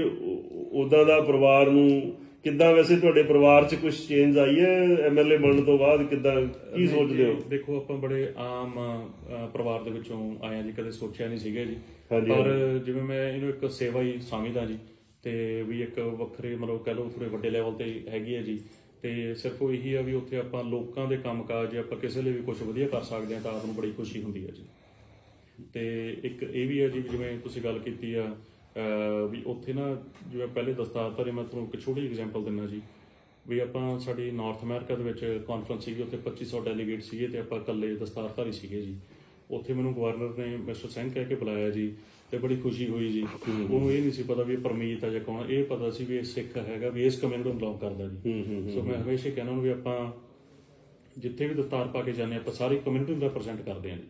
ਉਦਾਂ ਦਾ ਪਰਿਵਾਰ ਨੂੰ ਕਿੱਦਾਂ ਵੈਸੇ ਤੁਹਾਡੇ ਪਰਿਵਾਰ 'ਚ ਕੁਝ ਚੇਂਜ ਆਈ ਹੈ ਐਮਐਲਏ ਬਣਨ ਤੋਂ ਬਾਅਦ? ਕਿੱਦਾਂ ਕੀ ਸੋਚਦੇ ਹੋ? ਦੇਖੋ ਆਪਾਂ ਬੜੇ ਆਮ ਪਰਿਵਾਰ ਦੇ ਵਿੱਚੋਂ ਆਏ ਆ ਜੀ ਕਦੇ ਸੋਚਿਆ ਨਹੀਂ ਸੀਗਾ ਜੀ। ਪਰ ਜਿਵੇਂ ਮੈਂ ਇਹਨੂੰ ਇੱਕ ਸੇਵਾ ਹੀ ਸਮਝਦਾ ਜੀ ਤੇ ਵੀ ਇੱਕ ਵੱਖਰੇ ਮਤਲਬ ਕਹ ਲਓ ਥੋੜੇ ਵੱਡੇ ਲੈਵਲ ਤੇ ਹੈਗੀ ਹੈ ਜੀ। ਤੇ ਸਿਰਫ ਉਹ ਇਹੀ ਆ ਵੀ ਉੱਥੇ ਆਪਾਂ ਲੋਕਾਂ ਦੇ ਕੰਮਕਾਜ ਜੇ ਆਪਾਂ ਕਿਸੇ ਲਈ ਵੀ ਕੁਝ ਵਧੀਆ ਕਰ ਸਕਦੇ ਆ ਤਾਂ ਆਪ ਨੂੰ ਬੜੀ ਖੁਸ਼ੀ ਹੁੰਦੀ ਹੈ ਜੀ। ਤੇ ਇੱਕ ਇਹ ਵੀ ਹੈ ਜੀ ਜਿਵੇਂ ਤੁਸੀਂ ਗੱਲ ਕੀਤੀ ਆ ਵੀ ਉੱਥੇ ਨਾ ਜਿਵੇਂ ਪਹਿਲੇ ਦਸਤਾਰਧਾਰੀ ਮੈਂ ਤੁਹਾਨੂੰ ਇੱਕ ਛੋਟੀ ਐਗਜ਼ਾਮਪਲ ਦਿੰਦਾ ਜੀ ਵੀ ਆਪਾਂ ਸਾਡੀ ਨਾਰਥ ਅਮਰੀਕਾ ਦੇ ਵਿੱਚ ਕਾਨਫਰੰਸ ਸੀਗੀ ਉੱਥੇ 2500 ਡੈਲੀਗੇਟ ਸੀਗੇ ਤੇ ਆਪਾਂ ਇਕੱਲੇ ਦਸਤਾਰਧਾਰੀ ਸੀਗੇ ਜੀ। ਉੱਥੇ ਮੈਨੂੰ ਗਵਰਨਰ ਨੇ ਮਿਸਟਰ ਸਿੰਘ ਕਹਿ ਕੇ ਬੁਲਾਇਆ ਜੀ ਤੇ ਬੜੀ ਖੁਸ਼ੀ ਹੋਈ ਜੀ। ਉਹਨੂੰ ਇਹ ਨਹੀਂ ਸੀ ਪਤਾ ਵੀ ਇਹ ਪਰਮੀਤ ਆ ਜਾਂ ਕੌਣ। ਇਹ ਪਤਾ ਸੀ ਵੀ ਇਹ ਸਿੱਖ ਹੈਗਾ ਵੀ ਇਸ ਕਮਿਊਨਿਟੀ ਨੂੰ ਬਿਲੋਂਗ ਕਰਦਾ ਜੀ। ਸੋ ਮੈਂ ਹਮੇਸ਼ਾ ਕਹਿੰਦਾ ਉਹਨੂੰ ਵੀ ਆਪਾਂ ਜਿੱਥੇ ਵੀ ਦਸਤਾਰ ਪਾ ਕੇ ਜਾਂਦੇ ਹਾਂ, ਆਪਾਂ ਸਾਰੀ ਕਮਿਊਨਿਟੀ ਨੂੰ ਰਿਪਰੈਜ਼ੈਂਟ ਕਰਦੇ ਹਾਂ ਜੀ।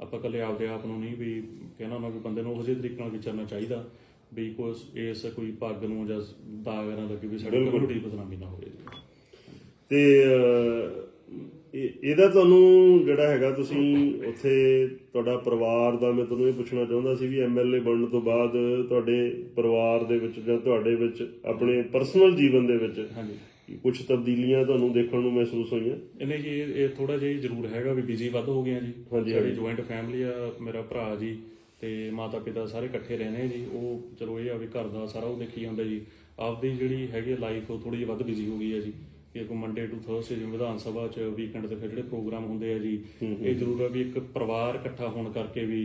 ਆਪਾਂ ਇਕੱਲੇ ਆਪਦੇ ਆਪ ਨੂੰ ਨਹੀਂ ਵੀ ਕਹਿਣਾ ਉਹਨਾਂ ਵੀ ਬੰਦੇ ਨੂੰ ਉਹ ਜਿਹੇ ਤਰੀਕੇ ਨਾਲ ਵਿਚਰਨਾ ਚਾਹੀਦਾ ਵੀ ਕੋਈ ਇਸ ਕੋਈ ਪੱਗ ਨੂੰ ਜਾਂ ਦਾਗ ਨਾ ਲੱਗੇ ਵੀ ਸਾਡੀ ਕਮਿਊਨਿਟੀ ਬਦਨਾਮੀ ਨਾ ਹੋਵੇ। ਤੇ ਇਹਦਾ ਤੁਹਾਨੂੰ ਜਿਹੜਾ ਹੈਗਾ ਤੁਸੀਂ ਉੱਥੇ ਤੁਹਾਡਾ ਪਰਿਵਾਰ ਦਾ ਮੈਂ ਤੁਹਾਨੂੰ ਇਹ ਪੁੱਛਣਾ ਚਾਹੁੰਦਾ ਸੀ ਵੀ ਐਮਐਲਏ ਬਣਨ ਤੋਂ ਬਾਅਦ ਤੁਹਾਡੇ ਪਰਿਵਾਰ ਦੇ ਵਿੱਚ ਜਾਂ ਤੁਹਾਡੇ ਵਿੱਚ ਆਪਣੇ ਪਰਸਨਲ ਜੀਵਨ ਦੇ ਵਿੱਚ ਹਾਂਜੀ। ਕੁਝ ਤਬਦੀਲੀਆਂ ਤੁਹਾਨੂੰ ਦੇਖਣ ਨੂੰ ਮਹਿਸੂਸ ਹੋਈਆਂ? ਇਹਨੇ ਜੀ ਇਹ ਥੋੜਾ ਜਿਹਾ ਜ਼ਰੂਰ ਹੈਗਾ ਵੀ ਬਿਜ਼ੀ ਵੱਧ ਹੋ ਗਏ ਆ ਜੀ। ਹਾਂਜੀ, ਸਾਡੀ ਜੁਆਇੰਟ ਫੈਮਿਲੀ ਆ ਮੇਰਾ ਭਰਾ ਜੀ ਤੇ ਮਾਤਾ ਪਿਤਾ ਸਾਰੇ ਇਕੱਠੇ ਰਹਿੰਦੇ ਜੀ। ਉਹ ਚਲੋ ਇਹ ਆ ਵੀ ਘਰ ਦਾ ਸਾਰਾ ਉਹ ਦੇਖੀ ਜਾਂਦਾ ਜੀ। ਆਪਦੀ ਜਿਹੜੀ ਹੈਗੀ ਲਾਈਫ ਉਹ ਥੋੜੀ ਜਿਹੀ ਵੱਧ ਬਿਜ਼ੀ ਹੋ ਗਈ ਹੈ ਜੀ। ਕਿ ਕੋ ਮੰਡੇ ਟੂ ਥਰਸਡੇ ਜਿਵੇਂ ਵਿਧਾਨ ਸਭਾ ਚ ਵੀਕਐਂਡ ਤੇ ਫਿਰ ਜਿਹੜੇ ਪ੍ਰੋਗਰਾਮ ਹੁੰਦੇ ਆ ਜੀ ਇਹ ਜ਼ਰੂਰ ਆ ਵੀ ਇੱਕ ਪਰਿਵਾਰ ਇਕੱਠਾ ਹੋਣ ਕਰਕੇ ਵੀ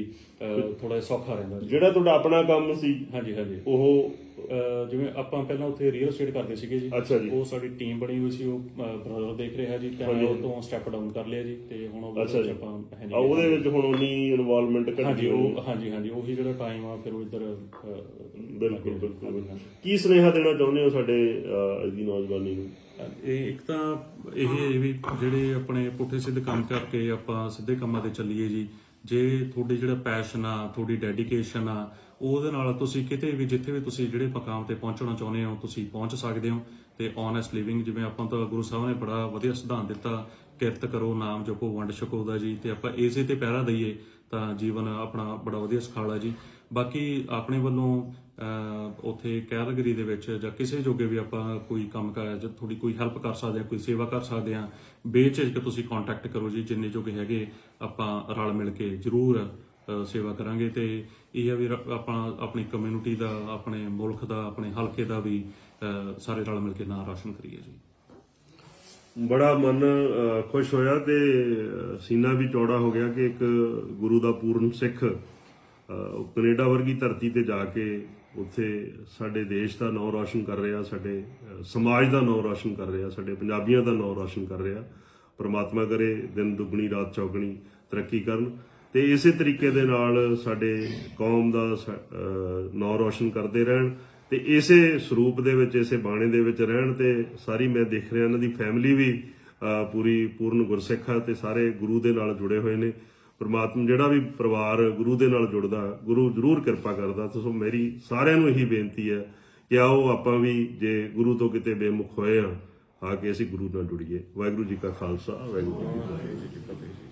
ਥੋੜਾ ਸੌਖਾ ਰਹਿੰਦਾ ਜਿਹੜਾ ਤੁਹਾਡਾ ਆਪਣਾ ਕੰਮ ਸੀ ਹਾਂਜੀ ਹਾਂਜੀ। ਉਹ ਜਿਵੇਂ ਆਪਾਂ ਪਹਿਲਾਂ ਉੱਥੇ ਰੀਅਲ ਸਟੇਟ ਕਰਦੇ ਸੀਗੇ ਜੀ। ਉਹ ਸਾਡੀ ਟੀਮ ਬਣੀ ਹੋਈ ਸੀ ਉਹ ਬ੍ਰਦਰ ਦੇਖ ਰਿਹਾ ਜੀ ਉਹ ਤੋਂ ਸਟੈਪ ਡਾਊਨ ਕਰ ਲਿਆ ਜੀ ਤੇ ਹੁਣ ਉਹ। ਆਪਾਂ ਹੈ ਆ ਜੀ ਉਹਦੇ ਵਿੱਚ ਹੁਣ ਉਨੀ ਇਨਵੋਲਵਮੈਂਟ ਹਾਂਜੀ ਘਟੀ ਹੋਈ ਉਹ ਹਾਂਜੀ ਹਾਂਜੀ ਉਹੀ ਜਿਹੜਾ ਟਾਈਮ ਆ ਫਿਰ ਉਹ ਇੱਧਰ ਬਿਲਕੁਲ ਬਿਲਕੁਲ। ਕੀ ਸੁਨੇਹਾ ਦੇਣਾ ਚਾਹੁੰਦੇ ਹੋ ਸਾਡੇ ਅੱਜ ਦੀ ਨੌਜਵਾਨੀ ਨੂੰ? ਇਹ ਇੱਕ ਤਾਂ ਇਹ ਵੀ ਜਿਹੜੇ ਆਪਣੇ ਪੁੱਠੇ ਸਿੱਧ ਕੰਮ ਕਰਕੇ ਆਪਾਂ ਸਿੱਧੇ ਕੰਮਾਂ ਤੇ ਚੱਲੀਏ ਜੀ, ਜੇ ਤੁਹਾਡੇ ਜਿਹੜਾ ਪੈਸ਼ਨ ਆ, ਤੁਹਾਡੀ ਡੈਡੀਕੇਸ਼ਨ ਆ, ਉਹਦੇ ਨਾਲ ਤੁਸੀਂ ਕਿਤੇ ਵੀ, ਜਿੱਥੇ ਵੀ ਤੁਸੀਂ ਜਿਹੜੇ ਮਕਾਮ ਤੇ ਪਹੁੰਚਣਾ ਚਾਹੁੰਦੇ ਹੋ, ਤੁਸੀਂ ਪਹੁੰਚ ਸਕਦੇ ਹੋ ਤੇ ਓਨੈਸਟ ਲਿਵਿੰਗ ਜਿਵੇਂ ਆਪਾਂ ਤਾਂ ਗੁਰੂ ਸਾਹਿਬ ਨੇ ਬੜਾ ਵਧੀਆ ਸਿਧਾਂਤ ਦਿੱਤਾ, ਕਿਰਤ ਕਰੋ, ਨਾਮ ਜਪੋ, ਵੰਡ ਛਕੋ ਦਾ ਜੀ, ਤੇ ਆਪਾਂ ਇਸੇ ਤੇ ਪਹਿਰਾ ਦਈਏ, ਤਾਂ ਜੀਵਨ ਆਪਣਾ ਬੜਾ ਵਧੀਆ ਸੁਖਾਲਾ ਜੀ। ਬਾਕੀ ਆਪਣੇ ਵੱਲੋਂ ਉੱਥੇ ਕੈਟਾਗਰੀ ਦੇ ਵਿੱਚ ਜਾਂ ਕਿਸੇ ਜੋਗੇ ਵੀ ਆਪਾਂ ਕੋਈ ਕੰਮ ਕਰ ਜਾਂ ਥੋੜੀ ਕੋਈ ਹੈਲਪ ਕਰ ਸਕਦੇ ਆ ਕੋਈ ਸੇਵਾ ਕਰ ਸਕਦੇ ਆ ਬੇਝਿਜਕ ਤੁਸੀਂ ਕੰਟੈਕਟ ਕਰੋ ਜੀ ਜਿੰਨੇ ਜੋਗੇ ਹੈਗੇ ਆਪਾਂ ਰਲ ਮਿਲ ਕੇ ਜ਼ਰੂਰ ਸੇਵਾ ਕਰਾਂਗੇ। ਤੇ ਇਹ ਆ ਵੀ ਆਪਾਂ ਆਪਣੀ ਕਮਿਊਨਿਟੀ ਦਾ ਆਪਣੇ ਮੁਲਕ ਦਾ ਆਪਣੇ ਹਲਕੇ ਦਾ ਵੀ ਸਾਰੇ ਰਲ ਮਿਲ ਕੇ ਨਾਂ ਰੌਸ਼ਨ ਕਰੀਏ ਜੀ। ਬੜਾ ਮਨ ਖੁਸ਼ ਹੋਇਆ ਤੇ ਸੀਨਾ ਵੀ ਚੌੜਾ ਹੋ ਗਿਆ ਕਿ ਇੱਕ ਗੁਰੂ ਦਾ ਪੂਰਨ ਸਿੱਖ ਅ, ਕੈਨੇਡਾ ਵਰਗੀ ਧਰਤੀ ਤੇ ਜਾ ਕੇ ਉੱਥੇ ਸਾਡੇ ਦੇਸ਼ ਦਾ ਨਾਮ ਰੌਸ਼ਨ ਕਰ ਰਿਹਾ, ਸਾਡੇ ਸਮਾਜ ਦਾ ਨਾਮ ਰੌਸ਼ਨ ਕਰ ਰਿਹਾ, ਸਾਡੇ ਪੰਜਾਬੀਆਂ ਦਾ ਨਾਮ ਰੌਸ਼ਨ ਕਰ ਰਿਹਾ। ਪਰਮਾਤਮਾ ਕਰੇ ਦਿਨ ਦੁੱਗਣੀ, ਰਾਤ ਚੌਗਣੀ ਤਰੱਕੀ ਕਰਨ ਤੇ ਇਸੇ ਤਰੀਕੇ ਦੇ ਨਾਲ ਸਾਡੇ ਕੌਮ ਦਾ ਸ- ਨਾਮ ਰੌਸ਼ਨ ਕਰਦੇ ਰਹਿਣ ਤੇ ਇਸੇ ਸਰੂਪ ਦੇ ਵਿੱਚ, ਇਸੇ ਬਾਣੇ ਦੇ ਵਿੱਚ ਰਹਿਣ ਤੇ ਸਾਰੀ ਮੈਂ ਦੇਖ ਰਿਹਾ, ਇਹਨਾਂ ਦੀ ਫੈਮਿਲੀ ਵੀ ਪੂਰੀ ਪੂਰਨ ਗੁਰਸਿੱਖ ਆ ਤੇ ਸਾਰੇ ਗੁਰੂ ਦੇ ਨਾਲ ਜੁੜੇ ਹੋਏ ਨੇ। ਪ੍ਰਮਾਤਮਾ ਜਿਹੜਾ ਵੀ ਪਰਿਵਾਰ ਗੁਰੂ ਦੇ ਨਾਲ ਜੁੜਦਾ, ਗੁਰੂ ਜ਼ਰੂਰ ਕਿਰਪਾ ਕਰਦਾ, ਤੇ ਸੋ ਮੇਰੀ ਸਾਰਿਆਂ ਨੂੰ ਇਹੀ ਬੇਨਤੀ ਹੈ ਕਿ ਆਓ ਆਪਾਂ ਵੀ ਜੇ ਗੁਰੂ ਤੋਂ ਕਿਤੇ ਬੇਮੁਖ ਹੋਏ ਆ ਆ ਕੇ ਅਸੀਂ ਗੁਰੂ ਨਾਲ ਜੁੜੀਏ। ਵਾਹਿਗੁਰੂ ਜੀ ਕਾ ਖਾਲਸਾ, ਵਾਹਿਗੁਰੂ ਜੀ ਕੀ ਫਤਿਹ।